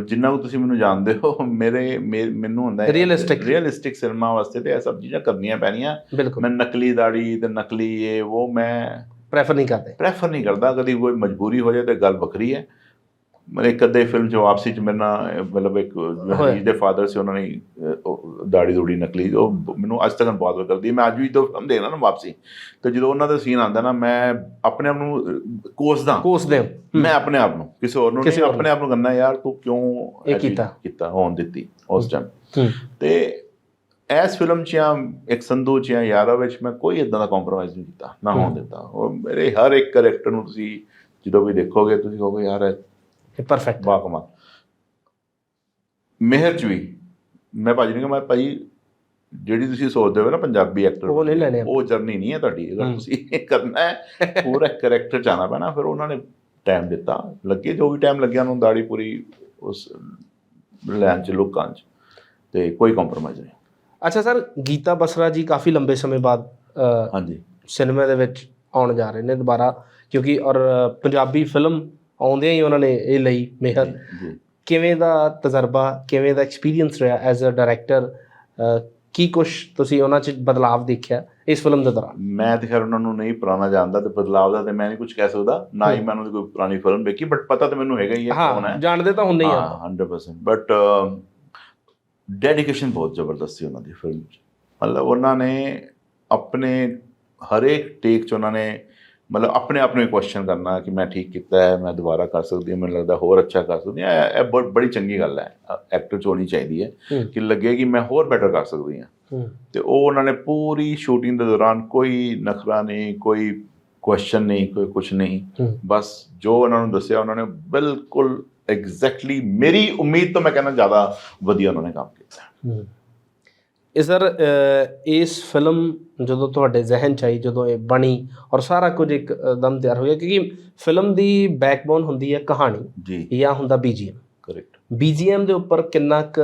ਜਿੰਨਾ ਕੁ ਤੁਸੀਂ ਮੈਨੂੰ ਜਾਣਦੇ ਹੋ ਮੇਰੇ ਮੈਨੂੰ ਹੁੰਦਾ Realistic. ਰੀਅਲਿਸਟਿਕ ਸਿਨੇਮਾ ਵਾਸਤੇ ਤੇ ਇਹ ਸਭ ਚੀਜ਼ਾਂ ਕਰਨੀਆਂ ਪੈਣੀਆਂ। ਮੈਂ ਨਕਲੀ ਦਾੜੀ ਤੇ ਨਕਲੀ ਇਹ ਉਹ ਮੈਂ ਪ੍ਰੈਫਰ ਨਹੀਂ ਕਰਦੇ। ਪ੍ਰੈਫਰ ਨਹੀਂ ਕਰਦਾ। ਕਦੀ ਕੋਈ ਮਜਬੂਰੀ ਹੋ ਜਾਏ ਤੇ ਗੱਲ ਵੱਖਰੀ ਹੈ। ਇੱਕ ਅੱਧੇ ਫਿਲਮ ਚ ਵਾਪਸੀ ਚ ਮੇਰੇ ਨਾਲ ਮਤਲਬ ਇੱਕ ਹਰੀਸ਼ ਦੇ ਫਾਦਰ ਸੀ ਉਹਨਾਂ ਨੇ ਦਾੜੀ ਦੂੜੀ ਨਕਲੀ। ਉਹ ਮੈਨੂੰ ਅੱਜ ਤੱਕ ਬਹੁਤ ਕਰਦੀ। ਮੈਂ ਅੱਜ ਵੀ ਤੋਂ ਫਿਲਮ ਦੇਖਦਾ ਨਾ ਵਾਪਸੀ ਤੇ ਜਦੋਂ ਉਹਨਾਂ ਦਾ ਸੀਨ ਆਉਂਦਾ ਨਾ ਮੈਂ ਆਪਣੇ ਆਪ ਨੂੰ ਕੋਸਦਾ। ਕੋਸਦੇ ਮੈਂ ਆਪਣੇ ਆਪ ਨੂੰ ਕਿਸੇ ਹੋਰ ਨੂੰ ਨਹੀਂ। ਆਪਣੇ ਆਪ ਨੂੰ ਕਰਨਾ ਯਾਰ ਤੂੰ ਕਿਉਂ ਇਹ ਕੀਤਾ। ਕੀਤਾ ਹੋਣ ਦਿੱਤੀ ਉਸ ਟਾਈਮ ਤੇ ਇਸ ਫਿਲਮ 'ਚ ਜਾਂ ਇੱਕ ਸੰਧੂ 'ਚ ਜਾਂ ਯਾਰਾ ਵਿੱਚ ਮੈਂ ਕੋਈ ਇਦਾਂ ਦਾ ਕੰਪਰੋਮਾਈਜ਼ ਨਹੀਂ ਕੀਤਾ ਨਾ ਹੋਣ ਹੂੰ। ਦਿੱਤਾ ਉਹ ਮੇਰੇ ਹਰ ਇੱਕ ਕੈਰੈਕਟਰ ਨੂੰ ਤੁਸੀਂ ਜਦੋਂ ਵੀ ਦੇਖੋਗੇ ਤੁਸੀਂ ਕਹੋਗੇ ਯਾਰ ਇਹ ਪਰਫੈਕਟ ਬਾ ਕਮਾਲ ਮਿਹਰ 'ਚ ਵੀ ਮੈਂ ਭਾਜੀ ਨੂੰ ਕਿਹਾ ਮੈਂ ਭਾਈ ਜਿਹੜੀ ਤੁਸੀਂ ਸੋਚਦੇ ਹੋ ਨਾ ਪੰਜਾਬੀ ਐਕਟਰ ਉਹ ਨਹੀਂ ਲੈਣੇ। ਉਹ ਜਰਨੀ ਨਹੀਂ ਹੈ ਤੁਹਾਡੀ ਅਗਰ। ਤੁਸੀਂ ਕਰਨਾ ਹੈ ਪੂਰਾ ਕੈਰੈਕਟਰ ਚਾਹਨਾ ਪੈਣਾ ਫਿਰ ਉਹਨਾਂ ਨੇ ਟਾਈਮ ਦਿੱਤਾ ਲੱਗੇ ਜੋ ਵੀ ਟਾਈਮ ਲੱਗਿਆ ਉਹਨੂੰ ਦਾੜੀ ਪੂਰੀ ਉਸ ਲੈਣ ਚ ਲੁਕਾਂ ਚ ਤੇ ਕੋਈ ਕੰਪਰੋਮਾਈਜ਼ ਨਹੀਂ ਅੱਛਾ ਸਰ ਗੀਤਾ ਬਸਰਾ ਜੀ ਕਾਫੀ ਲੰਬੇ ਸਮੇਂ ਬਾਅਦ ਹਾਂਜੀ। ਸਿਨੇਮਾ ਦੇ ਵਿੱਚ ਆਉਣ ਜਾ ਰਹੇ ਨੇ ਦੁਬਾਰਾ ਕਿਉਂਕਿ ਔਰ ਪੰਜਾਬੀ ਫਿਲਮ ਆਉਂਦਿਆਂ ਹੀ ਉਹਨਾਂ ਨੇ ਇਹ ਲਈ ਮਿਹਰ। ਕਿਵੇਂ ਦਾ ਤਜਰਬਾ ਕਿਵੇਂ ਦਾ ਐਕਸਪੀਰੀਅੰਸ ਰਿਹਾ ਐਜ਼ ਅ ਡਾਇਰੈਕਟਰ ਕੀ ਕੁਝ ਤੁਸੀਂ ਉਹਨਾਂ 'ਚ ਬਦਲਾਅ ਦੇਖਿਆ ਇਸ ਫਿਲਮ ਦੇ ਦੌਰਾਨ? ਮੈਂ ਤੇ ਖੈਰ ਉਹਨਾਂ ਨੂੰ ਨਹੀਂ ਪੁਰਾਣਾ ਜਾਣਦਾ ਤੇ ਬਦਲਾਵ ਦਾ ਤੇ ਮੈਂ ਨਹੀਂ ਕੁਝ ਕਹਿ ਸਕਦਾ ਨਾ ਹੀ। ਮੈਂ ਉਹਨਾਂ ਦੀ ਕੋਈ ਪੁਰਾਣੀ ਫਿਲਮ ਵੇਖੀ ਬਟ ਪਤਾ ਤੇ ਮੈਨੂੰ ਹੈਗਾ ਹੀ ਹੈ ਕੌਣ ਹਾਂ। ਹੈ ਜਾਣਦੇ ਤਾਂ ਹੁੰਦੇ ਹੀ ਆ। ਹਾਂ 100% ਬਟ ਡੈਡੀਕੇਸ਼ਨ ਬਹੁਤ ਜ਼ਬਰਦਸਤ ਸੀ ਉਹਨਾਂ ਦੀ ਫਿਲਮ 'ਚ। ਮਤਲਬ ਉਹਨਾਂ ਨੇ ਆਪਣੇ ਹਰੇਕ ਟੇਕ 'ਚ ਉਹਨਾਂ ਨੇ ਮਤਲਬ ਆਪਣੇ ਆਪ ਨੂੰ ਕੁਐਸਚਨ ਕਰਨਾ ਕਿ ਮੈਂ ਠੀਕ ਕੀਤਾ ਹੈ ਮੈਂ ਦੁਬਾਰਾ ਕਰ ਸਕਦੀ ਹਾਂ ਮੈਨੂੰ ਲੱਗਦਾ ਹੋਰ ਅੱਛਾ ਕਰ ਸਕਦੀ ਹਾਂ। ਇਹ- ਬਹੁਤ ਬੜੀ ਚੰਗੀ ਗੱਲ ਹੈ। ਐਕਟਰ 'ਚ ਹੋਣੀ ਚਾਹੀਦੀ ਹੈ। ਕਿ ਲੱਗੇ ਕਿ ਮੈਂ ਹੋਰ ਬੈਟਰ ਕਰ ਸਕਦੀ ਹਾਂ। ਤੇ ਉਹ ਉਹਨਾਂ ਨੇ ਪੂਰੀ ਸ਼ੂਟਿੰਗ ਦੇ ਦੌਰਾਨ ਕੋਈ ਨਖਰਾ ਨਹੀਂ ਕੋਈ ਕੁਐਸਚਨ ਨਹੀਂ ਕੋਈ ਕੁਝ ਨਹੀਂ। ਬਸ ਜੋ ਉਹਨਾਂ ਨੂੰ ਦੱਸਿਆ ਉਹਨਾਂ ਨੇ ਬਿਲਕੁਲ ਐਗਜ਼ੈਕਟਲੀ ਮੇਰੀ ਉਮੀਦ ਤੋਂ ਮੈਂ ਕਹਿੰਦਾ ਜ਼ਿਆਦਾ ਵਧੀਆ ਉਹਨਾਂ ਨੇ ਕੰਮ ਕੀਤਾ। ਇਹ ਸਰ ਇਸ ਫਿਲਮ ਜਦੋਂ ਤੁਹਾਡੇ ਜ਼ਿਹਨ ਚ ਆਈ ਜਦੋਂ ਇਹ ਬਣੀ ਔਰ ਸਾਰਾ ਕੁਝ ਇੱਕ ਦਮ ਤਿਆਰ ਹੋ ਗਿਆ ਕਿਉਂਕਿ ਫਿਲਮ ਦੀ ਬੈਕਬੋਨ ਹੁੰਦੀ ਹੈ ਕਹਾਣੀ ਜੀ। ਹੁੰਦਾ ਬੀਜੀਐਮ ਕਰੈਕਟ ਬੀਜੀਐਮ ਦੇ ਉੱਪਰ ਕਿੰਨਾ ਕੁ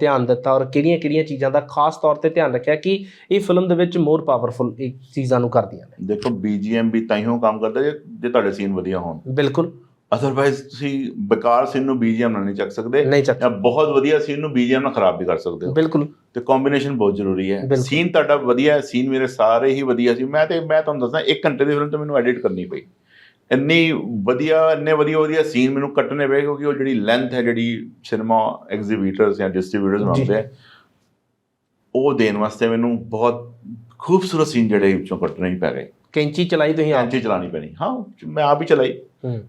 ਧਿਆਨ ਦਿੱਤਾ ਔਰ ਕਿਹੜੀਆਂ-ਕਿਹੜੀਆਂ ਚੀਜ਼ਾਂ ਦਾ ਖਾਸ ਤੌਰ ਤੇ ਧਿਆਨ ਰੱਖਿਆ ਕਿ ਇਹ ਫਿਲਮ ਦੇ ਵਿੱਚ ਮੋਰ ਪਾਵਰਫੁਲ ਚੀਜ਼ਾਂ ਨੂੰ ਕਰਦੀਆਂ ਨੇ? ਦੇਖੋ BGM ਵੀ ਤਾਈਓ ਕੰਮ ਕਰਦਾ ਜੇ ਜੇ ਤੁਹਾਡੇ ਸੀਨ ਵਧੀਆ ਹੋਣ। ਬਿਲਕੁਲ। ਅਦਰਵਾਈਜ਼ ਤੁਸੀਂ ਬੇਕਾਰ ਸੀਨ ਨੂੰ BGM ਨਾਲ ਨਹੀਂ ਚੱਕ ਸਕਦੇ ਨਹੀਂ ਚੱਕ ਜਾਂ ਬਹੁਤ ਵਧੀਆ ਸੀਨ ਨੂੰ BGM ਨਾਲ ਖਰਾਬ ਵੀ ਕਰ ਸਕਦੇ ਹੋ। ਬਿਲਕੁਲ। ਤੇ ਕੰਬੀਨੇਸ਼ਨ ਬਹੁਤ ਜ਼ਰੂਰੀ ਹੈ। ਸੀਨ ਤੁਹਾਡਾ ਵਧੀਆ ਹੈ ਸੀਨ ਮੇਰੇ ਸਾਰੇ ਹੀ ਵਧੀਆ ਸੀ। ਮੈਂ ਤੇ ਮੈਂ ਤੁਹਾਨੂੰ ਦੱਸਾਂ 1 ਘੰਟੇ ਦੀ ਫਿਲਮ ਤੇ ਮੈਨੂੰ ਐਡਿਟ ਕਰਨੀ ਪਈ। ਇੰਨੀ ਵਧੀਆ ਇੰਨੇ ਵਧੀਆ ਵਧੀਆ ਸੀਨ ਮੈਨੂੰ ਕੱਟਣੇ ਪਏ ਕਿਉਂਕਿ ਉਹ ਜਿਹੜੀ ਲੈਂਥ ਹੈ ਜਿਹੜੀ ਸਿਨੇਮਾ ਐਗਜ਼ੀਬਿਟਰਸ ਜਾਂ ਡਿਸਟ੍ਰੀਬਿਊਟਰਸ। ਬਣਾਉਂਦੇ ਆ ਉਹ ਦੇਣ ਵਾਸਤੇ ਮੈਨੂੰ ਬਹੁਤ ਖੂਬਸੂਰਤ ਸੀਨ ਜਿਹੜੇ ਵਿੱਚੋਂ ਕੱਟਣੇ ਹੀ ਪੈ ਗਏ। ਕੈਂਚੀ ਚਲਾਈ ਤੁਸੀਂ ਆਪ? ਕੈਂਚੀ ਚਲਾਣੀ ਪੈਣੀ। ਹਾਂ ਮੈਂ ਆਪ ਹੀ ਚਲਾਈ।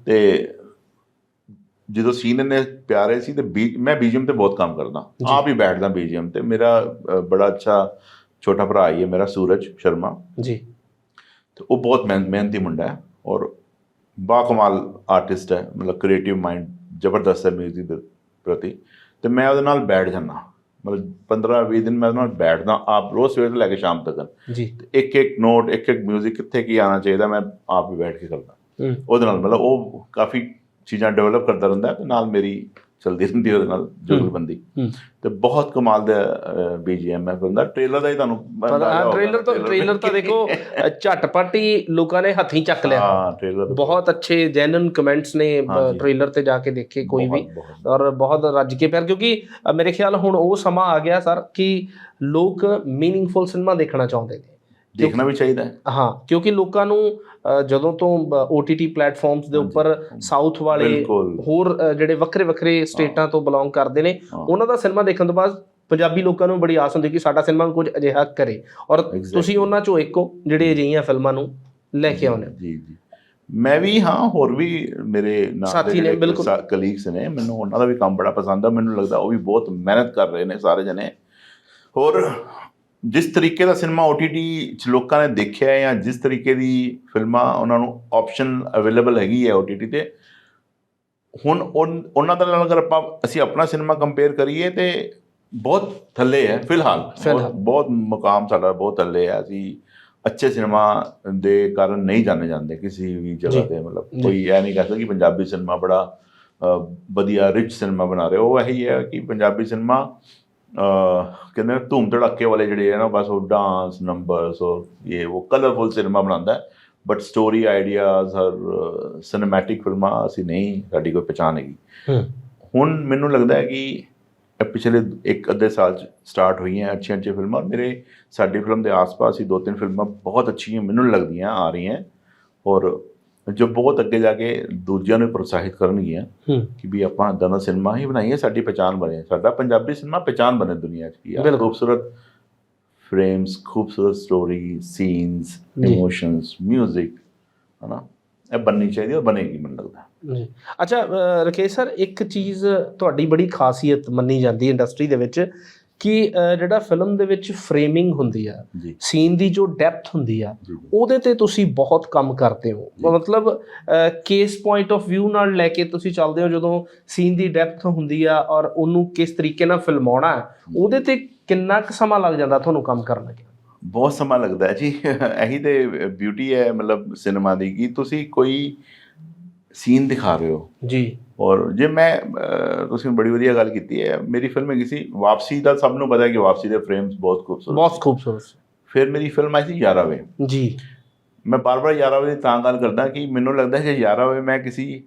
ਤੇ ਜਦੋਂ ਸੀਨ ਇੰਨੇ ਪਿਆਰੇ ਸੀ ਤੇ ਮੈਂ ਬੀਜੀਐਮ ਤੇ ਬਹੁਤ ਕੰਮ ਕਰਦਾ। ਆਪ ਹੀ ਬੈਠਦਾ ਬੀਜੀਐਮ ਤੇ। ਮੇਰਾ ਬੜਾ ਅੱਛਾ ਛੋਟਾ ਭਰਾ ਹੀ ਹੈ ਮੇਰਾ ਸੂਰਜ ਸ਼ਰਮਾ। ਜੀ। ਤੇ ਉਹ ਬਹੁਤ ਮਿਹਨ- ਮਿਹਨਤੀ ਮੁੰਡਾ ਹੈ ਔਰ ਬਾ ਕਮਾਲ ਆਰਟਿਸਟ ਹੈ। ਮਤਲਬ ਕ੍ਰੀਏਟਿਵ ਮਾਈਂਡ ਜ਼ਬਰਦਸਤ ਹੈ ਮਿਊਜ਼ਿਕ ਦੇ ਪ੍ਰਤੀ। ਤੇ ਮੈਂ ਉਹਦੇ ਨਾਲ ਬੈਠ ਜਾਂਦਾ। ਮਤਲਬ 15 20 ਦਿਨ ਮੈਂ ਨਾਲ ਬੈਠਦਾ ਆਪ ਰੋਜ਼ ਸਵੇਰ ਤੋਂ ਲੈ ਕੇ ਸ਼ਾਮ ਤੱਕ। ਜੀ। ਇੱਕ ਇੱਕ ਨੋਟ ਇੱਕ ਇੱਕ ਮਿਊਜ਼ਿਕ ਕਿੱਥੇ ਕੀ ਆਣਾ ਚਾਹੀਦਾ ਮੈਂ ਆਪ ਹੀ ਬੈਠ ਕੇ ਕਰਦਾ। ਉਹਦੇ ਨਾਲ ਮਤਲਬ ਉਹ ਕਾਫੀ ਚੀਜ਼ਾਂ ਡਿਵੈਲਪ ਕਰਦਾ ਰਹਿੰਦਾ ਤੇ ਨਾਲ ਮੇਰੀ ਚਲਦੀ ਰਹਿੰਦੀ ਉਹਦੇ ਨਾਲ ਜੁਗਲਬੰਦੀ ਤੇ ਬਹੁਤ ਕਮਾਲ ਦਾ ਬੀਜੀਐਮ ਹੈ ਬੰਦਾ। ਟ੍ਰੇਲਰ ਦਾ ਹੀ ਤੁਹਾਨੂੰ ਟ੍ਰੇਲਰ ਤਾਂ ਟ੍ਰੇਲਰ। ਤਾਂ ਦੇਖੋ ਝਟਪਟ ਹੀ ਲੋਕਾਂ ਨੇ ਹੱਥੀਂ ਚੱਕ ਲਿਆ। ਹਾਂ ਟ੍ਰੇਲਰ ਬਹੁਤ ਅੱਛੇ ਜੈਨੂਨ ਕਮੈਂਟਸ ਨੇ। ਟ੍ਰੇਲਰ ਤੇ ਜਾ ਕੇ ਦੇਖੇ ਕੋਈ ਵੀ। ਔਰ ਬਹੁਤ ਰੱਜ ਕੇ ਪਿਆਰ ਕਿਉਂਕਿ ਮੇਰੇ ਖਿਆਲ ਹੁਣ ਉਹ ਸਮਾਂ ਆ ਗਿਆ ਸਰ ਕਿ ਲੋਕ ਮੀਨਿੰਗਫੁਲ ਸਿਨੇਮਾ ਦੇਖਣਾ ਚਾਹੁੰਦੇ ਨੇ। ਦੇਖਣਾ ਵੀ ਚਾਹੀਦਾ ਹੈ ਹਾਂ ਕਿਉਂਕਿ ਲੋਕਾਂ ਨੂੰ ਜਦੋਂ ਤੋਂ OTT ਪਲੇਟਫਾਰਮਸ ਦੇ। ਉੱਪਰ ਸਾਊਥ ਵਾਲੇ ਹੋਰ ਜਿਹੜੇ ਵੱਖਰੇ ਵੱਖਰੇ ਸਟੇਟਾਂ ਤੋਂ ਬਿਲੋਂਗ ਕਰਦੇ ਨੇ। ਉਹਨਾਂ ਦਾ ਸਿਨੇਮਾ ਦੇਖਣ ਤੋਂ ਬਾਅਦ ਪੰਜਾਬੀ ਲੋਕਾਂ ਨੂੰ ਬੜੀ ਆਸ ਹੁੰਦੀ ਕਿ ਸਾਡਾ ਸਿਨੇਮਾ ਵੀ ਕੁਝ ਅਜਿਹਾ ਕਰੇ ਔਰ. ਤੁਸੀਂ ਉਹਨਾਂ ਚੋਂ ਇੱਕ ਹੋ ਜਿਹੜੇ ਅਜਿਹੀਆਂ ਫਿਲਮਾਂ ਨੂੰ ਲੈ ਕੇ ਆਉਂਦੇ ਜੀ ਜੀ ਮੈਂ ਵੀ ਹਾਂ ਹੋਰ ਵੀ ਮੇਰੇ ਨਾਲ ਬਿਲਕੁਲ। ਕਲੀਗਸ ਨੇ ਮੈਨੂੰ ਉਹਨਾਂ ਦਾ ਵੀ ਕੰਮ ਬੜਾ ਪਸੰਦ ਆ ਮੈਨੂੰ ਲੱਗਦਾ ਉਹ ਵੀ ਬਹੁਤ ਮਿਹਨਤ ਕਰ ਰਹੇ ਨੇ ਸਾਰੇ ਜਣੇ ਹੋਰ ਜਿਸ ਤਰੀਕੇ ਦਾ ਸਿਨੇਮਾ OTT ਚ ਲੋਕਾਂ ਨੇ ਦੇਖਿਆ ਹੈ ਜਾਂ ਜਿਸ ਤਰੀਕੇ ਦੀ ਫਿਲਮਾਂ ਉਹਨਾਂ ਨੂੰ ਆਪਸ਼ਨ ਅਵੇਲੇਬਲ ਹੈਗੀ ਹੈ OTT ਤੇ ਹੁਣ ਉਨ- ਉਹਨਾਂ ਦੇ ਨਾਲ ਅਗਰ ਆਪਾਂ ਅਸੀਂ ਆਪਣਾ ਸਿਨੇਮਾ ਕੰਪੇਅਰ ਕਰੀਏ ਤੇ ਬਹੁਤ ਥੱਲੇ ਹੈ ਫਿਲਹਾਲ ਫਿਲਹਾਲ। ਬਹੁਤ ਮੁਕਾਮ ਸਾਡਾ ਬਹੁਤ ਥੱਲੇ ਹੈ ਅਸੀਂ ਅੱਛੇ ਸਿਨੇਮਾ ਦੇ ਕਾਰਨ ਨਹੀਂ ਜਾਣੇ ਜਾਂਦੇ ਕਿਸੇ ਵੀ ਜਗ੍ਹਾ ਜੀ। ਤੇ ਮਤਲਬ ਜੀ। ਕੋਈ ਇਹ ਨਹੀਂ ਕਹਿੰਦਾ ਕਿ ਪੰਜਾਬੀ ਸਿਨੇਮਾ ਬੜਾ ਵਧੀਆ ਰਿਚ ਸਿਨੇਮਾ ਬਣਾ ਰਿਹਾ ਉਹ ਇਹੀ ਹੈ ਕਿ ਪੰਜਾਬੀ ਸਿਨੇਮਾ ਕਹਿੰਦੇ ਨੇ ਧੂਮ ਧੜਾਕੇ ਵਾਲੇ ਜਿਹੜੇ ਹੈ ਨਾ ਬਸ ਉਹ ਡਾਂਸ ਨੰਬਰਸ ਔਰ ਇਹ ਉਹ ਕਲਰਫੁਲ ਸਿਨੇਮਾ ਬਣਾਉਂਦਾ ਹੈ ਬਟ ਸਟੋਰੀ ਆਈਡੀਆਜ਼ ਔਰ ਸਿਨੇਮੈਟਿਕ ਫਿਲਮਾਂ ਅਸੀਂ ਨਹੀਂ ਸਾਡੀ ਕੋਈ ਪਛਾਣ ਹੈਗੀ। ਹੁਣ ਮੈਨੂੰ ਲੱਗਦਾ ਹੈ ਕਿ ਪਿਛਲੇ ਇੱਕ ਅੱਧੇ ਸਾਲ ਚ ਸਟਾਰਟ ਹੋਈਆਂ ਅੱਛੀਆਂ ਅੱਛੀਆਂ ਫਿਲਮਾਂ ਮੇਰੇ ਸਾਡੀ ਫਿਲਮ ਦੇ ਆਸ-ਪਾਸ ਹੀ ਦੋ ਤਿੰਨ ਫਿਲਮਾਂ ਬਹੁਤ ਅੱਛੀਆਂ ਮੈਨੂੰ ਲੱਗਦੀਆਂ ਆ ਰਹੀਆਂ ਔਰ ਜੋ ਬਹੁਤ ਅੱਗੇ ਜਾ ਕੇ ਦੂਜਿਆਂ ਨੂੰ ਪ੍ਰੋਤਸਾਹਿਤ ਕਰਨਗੀਆਂ ਹੂੰ। ਕਿ ਵੀ ਆਪਾਂ ਏਦਾਂ ਦਾ ਸਿਨੇਮਾ ਹੀ ਬਣਾਈਏ ਸਾਡੀ ਪਛਾਣ ਬਣੇ। ਸਾਡਾ ਪੰਜਾਬੀ ਸਿਨੇਮਾ ਪਛਾਣ ਬਣੇ ਦੁਨੀਆ 'ਚ ਕੀ ਆ। ਖੂਬਸੂਰਤ ਫਰੇਮਸ ਖੂਬਸੂਰਤ ਸਟੋਰੀ ਸੀਨਸ। ਇਮੋਸ਼ਨਸ 뮤직 ਹਨਾ? ਇਹ ਬਣਨੀ ਚਾਹੀਦੀ ਔਰ ਬਣੇਗੀ ਮੈਨੂੰ ਲੱਗਦਾ। ਜੀ। ਅੱਛਾ ਰਕੇਸ਼ ਸਰ ਇੱਕ ਚੀਜ਼ ਤੁਹਾਡੀ ਬੜੀ ਖਾਸੀਅਤ ਮੰਨੀ ਜਾਂਦੀ ਹੈ ਇੰਡਸਟਰੀ ਦੇ ਵਿੱਚ ਕਿ ਜਿਹੜਾ ਫਿਲਮ ਦੇ ਵਿੱਚ ਫਰੇਮਿੰਗ ਹੁੰਦੀ ਆ ਸੀਨ ਦੀ ਜੋ ਡੈਪਥ ਹੁੰਦੀ ਆ। ਉਹਦੇ ਤੇ ਤੁਸੀਂ ਬਹੁਤ ਕੰਮ ਕਰਦੇ ਹੋ। ਮਤਲਬ ਕੇਸ ਪੁਆਇੰਟ ਆਫ View ਨਾਲ ਲੈ ਕੇ ਤੁਸੀਂ ਚੱਲਦੇ ਹੋ ਜਦੋਂ ਸੀਨ ਦੀ ਡੈਪਥ ਹੁੰਦੀ ਆ ਔਰ ਉਹਨੂੰ ਕਿਸ ਤਰੀਕੇ ਨਾਲ ਫਿਲਮਾਉਣਾ ਉਹਦੇ ਤੇ ਕਿੰਨਾ ਕੁ ਸਮਾਂ ਲੱਗ ਜਾਂਦਾ ਤੁਹਾਨੂੰ ਕੰਮ ਕਰਨ ਲੱਗੇ ਬਹੁਤ ਸਮਾਂ ਲੱਗਦਾ ਜੀ। ਇਹੀ ਤੇ ਬਿਊਟੀ ਹੈ ਮਤਲਬ ਸਿਨੇਮਾ ਦੀ ਕਿ ਤੁਸੀਂ ਕੋਈ ਸੀਨ ਦਿਖਾ ਰਹੇ ਹੋ। ਜੀ। ਔਰ ਜੇ ਮੈਂ ਤੁਸੀਂ ਬੜੀ ਵਧੀਆ ਗੱਲ ਕੀਤੀ ਹੈ ਮੇਰੀ ਫਿਲਮ ਹੈਗੀ ਸੀ ਵਾਪਸੀ ਦਾ ਸਭ ਨੂੰ ਪਤਾ ਹੈ ਕਿ ਵਾਪਸੀ ਦੇ ਫਰੇਮਸ ਬਹੁਤ ਖੂਬਸੂਰਤ ਬਹੁਤ ਖੂਬਸੂਰਤ ਫਿਰ ਮੇਰੀ ਫਿਲਮ ਆਈ ਸੀ ਯਾਰਾਵੇ ਜੀ। ਮੈਂ ਬਾਰ-ਬਾਰ ਯਾਰਾਵੇ ਦੀ ਤਾਂ ਗੱਲ ਕਰਦਾ ਕਿ ਮੈਨੂੰ ਲੱਗਦਾ ਹੈ ਕਿ ਯਾਰਾਵੇ ਮੈਂ ਕਿਸੇ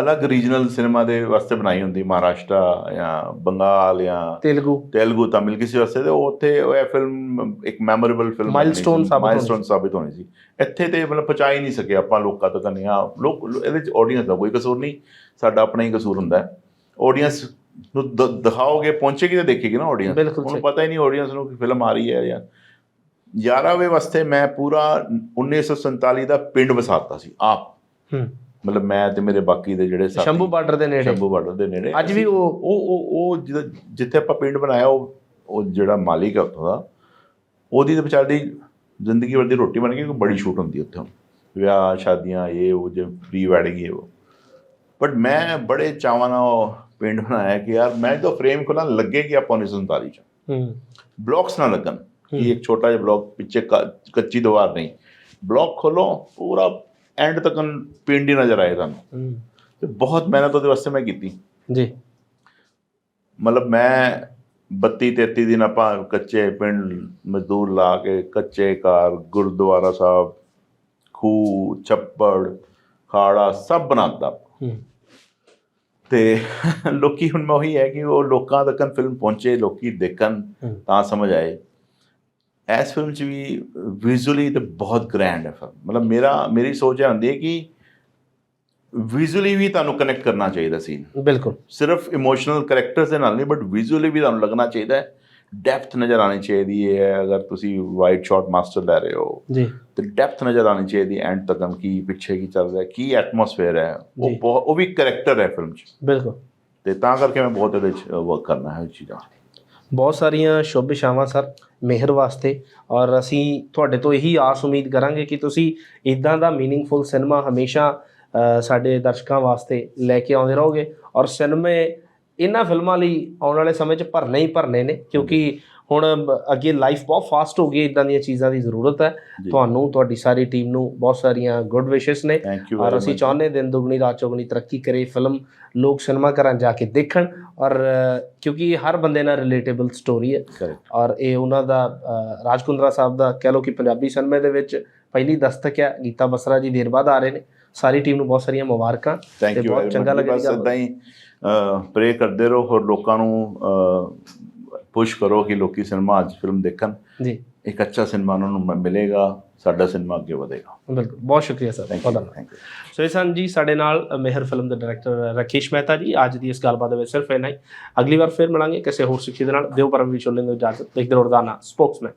ਅਲੱਗ ਰੀਜਨਲ ਸਿਨੇਮਾ ਦੇ ਵਾਸਤੇ ਬਣਾਈ ਹੁੰਦੀ ਮਹਾਰਾਸ਼ਟਰ ਜਾਂ ਬੰਗਾਲ ਜਾਂ ਤੇਲਗੂ। ਤੇਲਗੂ ਤਾਮਿਲ ਕਿਸੇ ਵਾਸਤੇ ਤੇ ਉੱਥੇ ਇਹ ਫਿਲਮ ਇੱਕ ਮੈਮੋਰੇਬਲ ਫਿਲਮ ਮਾਈਲਸਟੋਨ ਮਾਈਲਸਟੋਨ ਸਾਬਤ ਹੋਣੀ ਸੀ। ਇੱਥੇ ਤੇ ਮਤਲਬ ਪਹੁੰਚਾ ਹੀ ਨਹੀਂ ਸਕੇ ਆਪਾਂ ਲੋਕਾਂ ਤੱਕ ਨਹੀਂ ਆ ਲੋਕ ਇਹਦੇ ਵਿੱਚ ਆਡੀਅנס ਦਾ ਕੋਈ ਕਸੂਰ ਨਹੀਂ। ਸਾਡਾ ਆਪਣਾ ਹੀ ਕਸੂਰ ਹੁੰਦਾ ਹੈ। ਆਡੀਅנס ਨੂੰ ਦਿਖਾਓਗੇ ਪਹੁੰਚੇਗੀ ਤਾਂ ਦੇਖੇਗੀ ਨਾ ਆਡੀਅנס ਉਹਨੂੰ ਪਤਾ ਹੀ ਨਹੀਂ ਆਡੀਅנס ਨੂੰ ਕਿ ਫਿਲਮ ਆ ਰਹੀ ਹੈ ਜਾਂ 11ਵੇਂ ਵਾਸਤੇ ਮੈਂ ਪੂਰਾ 1947 ਦਾ ਪਿੰਡ ਵਸਾਤਾ ਸੀ ਆਪ। ਹੂੰ। ਮਤਲਬ ਮੈਂ ਤੇ ਮੇਰੇ ਬਾਕੀ ਦੇ ਜਿਹੜੇ ਸਾਥੀ ਸ਼ੰਭੂ ਬਾਰਡਰ ਦੇ ਨੇੜੇ? ਸ਼ੰਭੂ ਬਾਰਡਰ ਦੇ ਨੇੜੇ। ਅੱਜ ਵੀ ਉਹ ਉਹ ਉਹ ਜਿੱਥੇ ਆਪਾਂ ਪਿੰਡ ਬਣਾਇਆ ਉਹ ਉਹ ਜਿਹੜਾ ਮਾਲਿਕ ਹੈ ਉੱਥੋਂ ਦਾ ਉਹਦੀ ਤੇ ਵਿਚਾਰ ਜ਼ਿੰਦਗੀ ਭਰ ਦੀ ਰੋਟੀ ਬਣ ਗਈ ਕਿਉਂਕਿ ਬੜੀ ਸ਼ੂਟ ਹੁੰਦੀ ਉੱਥੇ। ਵਿਆਹ ਸ਼ਾਦੀਆਂ ਇਹ ਉਹ ਜੇ ਪ੍ਰੀ ਵੈਡਿੰਗ ਇਹ ਉਹ। ਬਟ ਮੈਂ ਬੜੇ ਚਾਵਾਂ ਨਾਲ ਪਿੰਡ ਬਣਾਇਆ ਕਿ ਯਾਰ ਮੈਂ ਜਦੋਂ ਫਰੇਮ ਖੋਲਾਂ ਲੱਗੇ ਕਿ ਆਪਾਂ 1947 ਚ। ਹੂੰ। ਬਲੌਕਸ ਨਾ ਲੱਗਣ। ਕਿ ਇੱਕ ਛੋਟਾ ਜਿਹਾ ਬਲੌਕ ਪਿੱਛੇ ਕ- ਕੱਚੀ ਦੀਵਾਰ ਨਹੀਂ। ਬਲੌਕ ਖੋਲੋ ਪੂਰਾ ਐਂਡ ਤੱਕ ਪਿੰਡ ਹੀ ਨਜ਼ਰ ਆਏ ਤੁਹਾਨੂੰ ਤੇ ਬਹੁਤ ਮਿਹਨਤ ਉਹਦੇ ਵਾਸਤੇ ਮੈਂ ਕੀਤੀ। ਜੀ। ਮਤਲਬ ਮੈਂ 32 33 ਦਿਨ ਆਪਾਂ ਕੱਚੇ ਪਿੰਡ ਮਜ਼ਦੂਰ ਲਾ ਕੇ ਕੱਚੇ ਘਰ ਗੁਰਦੁਆਰਾ ਸਾਹਿਬ ਖੂਹ ਛੱਪੜ ਖਾੜਾ ਸਭ ਬਣਾਤਾ। ਤੇ ਲੋਕੀ ਹੁਣ ਮੈਂ ਉਹੀ ਹੈ ਕਿ ਉਹ ਲੋਕਾਂ ਤੱਕ ਫਿਲਮ ਪਹੁੰਚੇ ਲੋਕੀ ਦੇਖਣ। ਤਾਂ ਸਮਝ ਆਏ। ਇਸ ਫਿਲਮ 'ਚ ਵੀ ਵਿਜ਼ੂਅਲੀ ਤੇ ਬਹੁਤ ਗ੍ਰੈਂਡ ਹੈ ਫਿਲਮ ਮਤਲਬ ਮੇਰਾ ਮੇਰੀ ਸੋਚ ਇਹ ਹੁੰਦੀ ਹੈ ਕਿ ਵਿਜ਼ੂਅਲੀ ਵੀ ਤੁਹਾਨੂੰ ਕਨੈਕਟ ਕਰਨਾ ਚਾਹੀਦਾ ਸੀਨ ਬਿਲਕੁਲ। ਸਿਰਫ ਇਮੋਸ਼ਨਲ ਕੈਰੈਕਟਰਸ ਦੇ ਨਾਲ ਨਹੀਂ ਬਟ ਵਿਜ਼ੂਅਲੀ ਵੀ ਤੁਹਾਨੂੰ ਲੱਗਣਾ ਚਾਹੀਦਾ ਹੈ। ਡੈਪਥ ਨਜ਼ਰ ਆਣੀ ਚਾਹੀਦੀ ਹੈ ਅਗਰ ਤੁਸੀਂ ਵਾਈਡ ਸ਼ਾਟ ਮਾਸਟਰ ਲੈ ਰਹੇ ਹੋ। ਜੀ। ਤੇ ਡੈਪਥ ਨਜ਼ਰ ਆਣੀ ਚਾਹੀਦੀ ਐਂਡ ਤੱਕ ਕੀ ਪਿੱਛੇ ਕੀ ਚੱਲ ਰਿਹਾ ਕੀ ਐਟਮੋਸਫੇਅਰ ਹੈ। ਉਹ ਉਹ ਵੀ ਕੈਰੈਕਟਰ ਹੈ ਫਿਲਮ 'ਚ। ਬਿਲਕੁਲ। ਤੇ ਤਾਂ ਕਰਕੇ ਮੈਂ ਬਹੁਤ ਇਹਦੇ ਵਿੱਚ ਵਰਕ ਕਰਨਾ ਹੈ ਇਹ ਚੀਜ਼ਾਂ। ਬਹੁਤ ਸਾਰੀਆਂ ਸ਼ੁਭ ਇਛਾਵਾਂ ਸਰ, ਮਿਹਰ ਵਾਸਤੇ। ਔਰ ਅਸੀਂ ਤੁਹਾਡੇ ਤੋਂ ਇਹੀ ਆਸ ਉਮੀਦ ਕਰਾਂਗੇ ਕਿ ਤੁਸੀਂ ਇਦਾਂ ਦਾ ਮੀਨਿੰਗਫੁਲ ਸਿਨੇਮਾ ਹਮੇਸ਼ਾ ਸਾਡੇ ਦਰਸ਼ਕਾਂ ਵਾਸਤੇ ਲੈ ਕੇ ਆਉਂਦੇ ਰਹੋਗੇ। ਔਰ ਸਿਨੇਮੇ ਇਹਨਾਂ ਫਿਲਮਾਂ ਲਈ ਆਉਣ ਵਾਲੇ ਸਮੇਂ 'ਚ ਭਰਨੇ ਹੀ ਭਰਨੇ ਨੇ, ਕਿਉਂਕਿ ਹੁਣ ਅੱਗੇ ਲਾਈਫ ਬਹੁਤ ਫਾਸਟ ਹੋ ਗਈ ਇਦਾਂ ਦੀਆਂ ਚੀਜ਼ਾਂ ਦੀ ਜ਼ਰੂਰਤ ਹੈ। ਤੁਹਾਨੂੰ ਤੁਹਾਡੀ ਸਾਰੀ ਟੀਮ ਨੂੰ ਬਹੁਤ ਸਾਰੀਆਂ ਗੁੱਡ ਵਿਸ਼ੇਸ ਨੇ। ਔਰ ਅਸੀਂ ਚਾਹੁੰਦੇ ਦਿਨ ਦੁਗਣੀ ਰਾਤ ਚੌਗਣੀ ਤਰੱਕੀ ਕਰੇ ਫਿਲਮ ਲੋਕ ਸਿਨੇਮਾ ਘਰਾਂ ਜਾ ਕੇ ਦੇਖਣ। ਔਰ ਕਿਉਂਕਿ ਹਰ ਬੰਦੇ ਨਾਲ ਰਿਲੇਟੇਬਲ ਸਟੋਰੀ ਹੈ। ਔਰ ਇਹ ਉਹਨਾਂ ਦਾ ਅ, ਰਾਜ ਕੁੰਦਰਾ ਸਾਹਿਬ ਦਾ ਕਹਿ ਲਓ ਕਿ ਪੰਜਾਬੀ ਸਿਨੇਮੇ ਦੇ ਵਿੱਚ ਪਹਿਲੀ ਦਸਤਕ ਹੈ। ਗੀਤਾ ਬਸਰਾ ਜੀ ਦੇਰ ਬਾਅਦ ਆ ਰਹੇ ਨੇ। ਸਾਰੀ ਟੀਮ ਨੂੰ ਬਹੁਤ ਸਾਰੀਆਂ ਮੁਬਾਰਕਾਂ। ਤੇ ਬਹੁਤ ਚੰਗਾ ਲੱਗਿਆ ਬਸ। ਇਦਾਂ ਹੀ ਪ੍ਰੇ ਕਰਦੇ ਰਹੋ। ਹੋਰ ਲੋਕਾਂ ਨੂੰ ਪੁਸ਼ ਕਰੋ ਕਿ ਲੋਕੀ ਸਿਨੇਮਾ ਅੱਜ ਫਿਲਮ ਦੇਖਣ। ਜੀ। ਇੱਕ ਅੱਛਾ ਸਿਨੇਮਾ ਉਹਨਾਂ ਨੂੰ ਮਿਲੇਗਾ ਸਾਡਾ ਸਿਨੇਮਾ ਅੱਗੇ ਵਧੇਗਾ। ਬਿਲਕੁਲ ਬਹੁਤ ਸ਼ੁਕਰੀਆ ਸਰ ਥੈਂਕ ਬਹੁਤ ਯੂ ਧੰਨਵਾਦ ਸੋ ਇਹ ਸਨ ਜੀ ਸਾਡੇ ਨਾਲ ਮਿਹਰ ਫਿਲਮ ਦੇ ਡਾਇਰੈਕਟਰ ਰਕੇਸ਼ ਮਹਿਤਾ ਜੀ। ਅੱਜ ਦੀ ਇਸ ਗੱਲਬਾਤ ਦੇ ਵਿੱਚ ਸਿਰਫ ਇੰਨਾ ਹੀ। ਅਗਲੀ ਵਾਰ ਫਿਰ ਮਿਲਾਂਗੇ ਕਿਸੇ ਹੋਰ ਸਿੱਖੀ ਦੇ ਨਾਲ। ਦਿਓ ਪਰਮ ਵਿਚੋਲੇ ਨੂੰ ਇਜਾਜ਼ਤ। ਦੇਖਦੇ ਰਹੋ ਰੋਜ਼ਾਨਾ ਸਪੋਕਸਮੈਨ।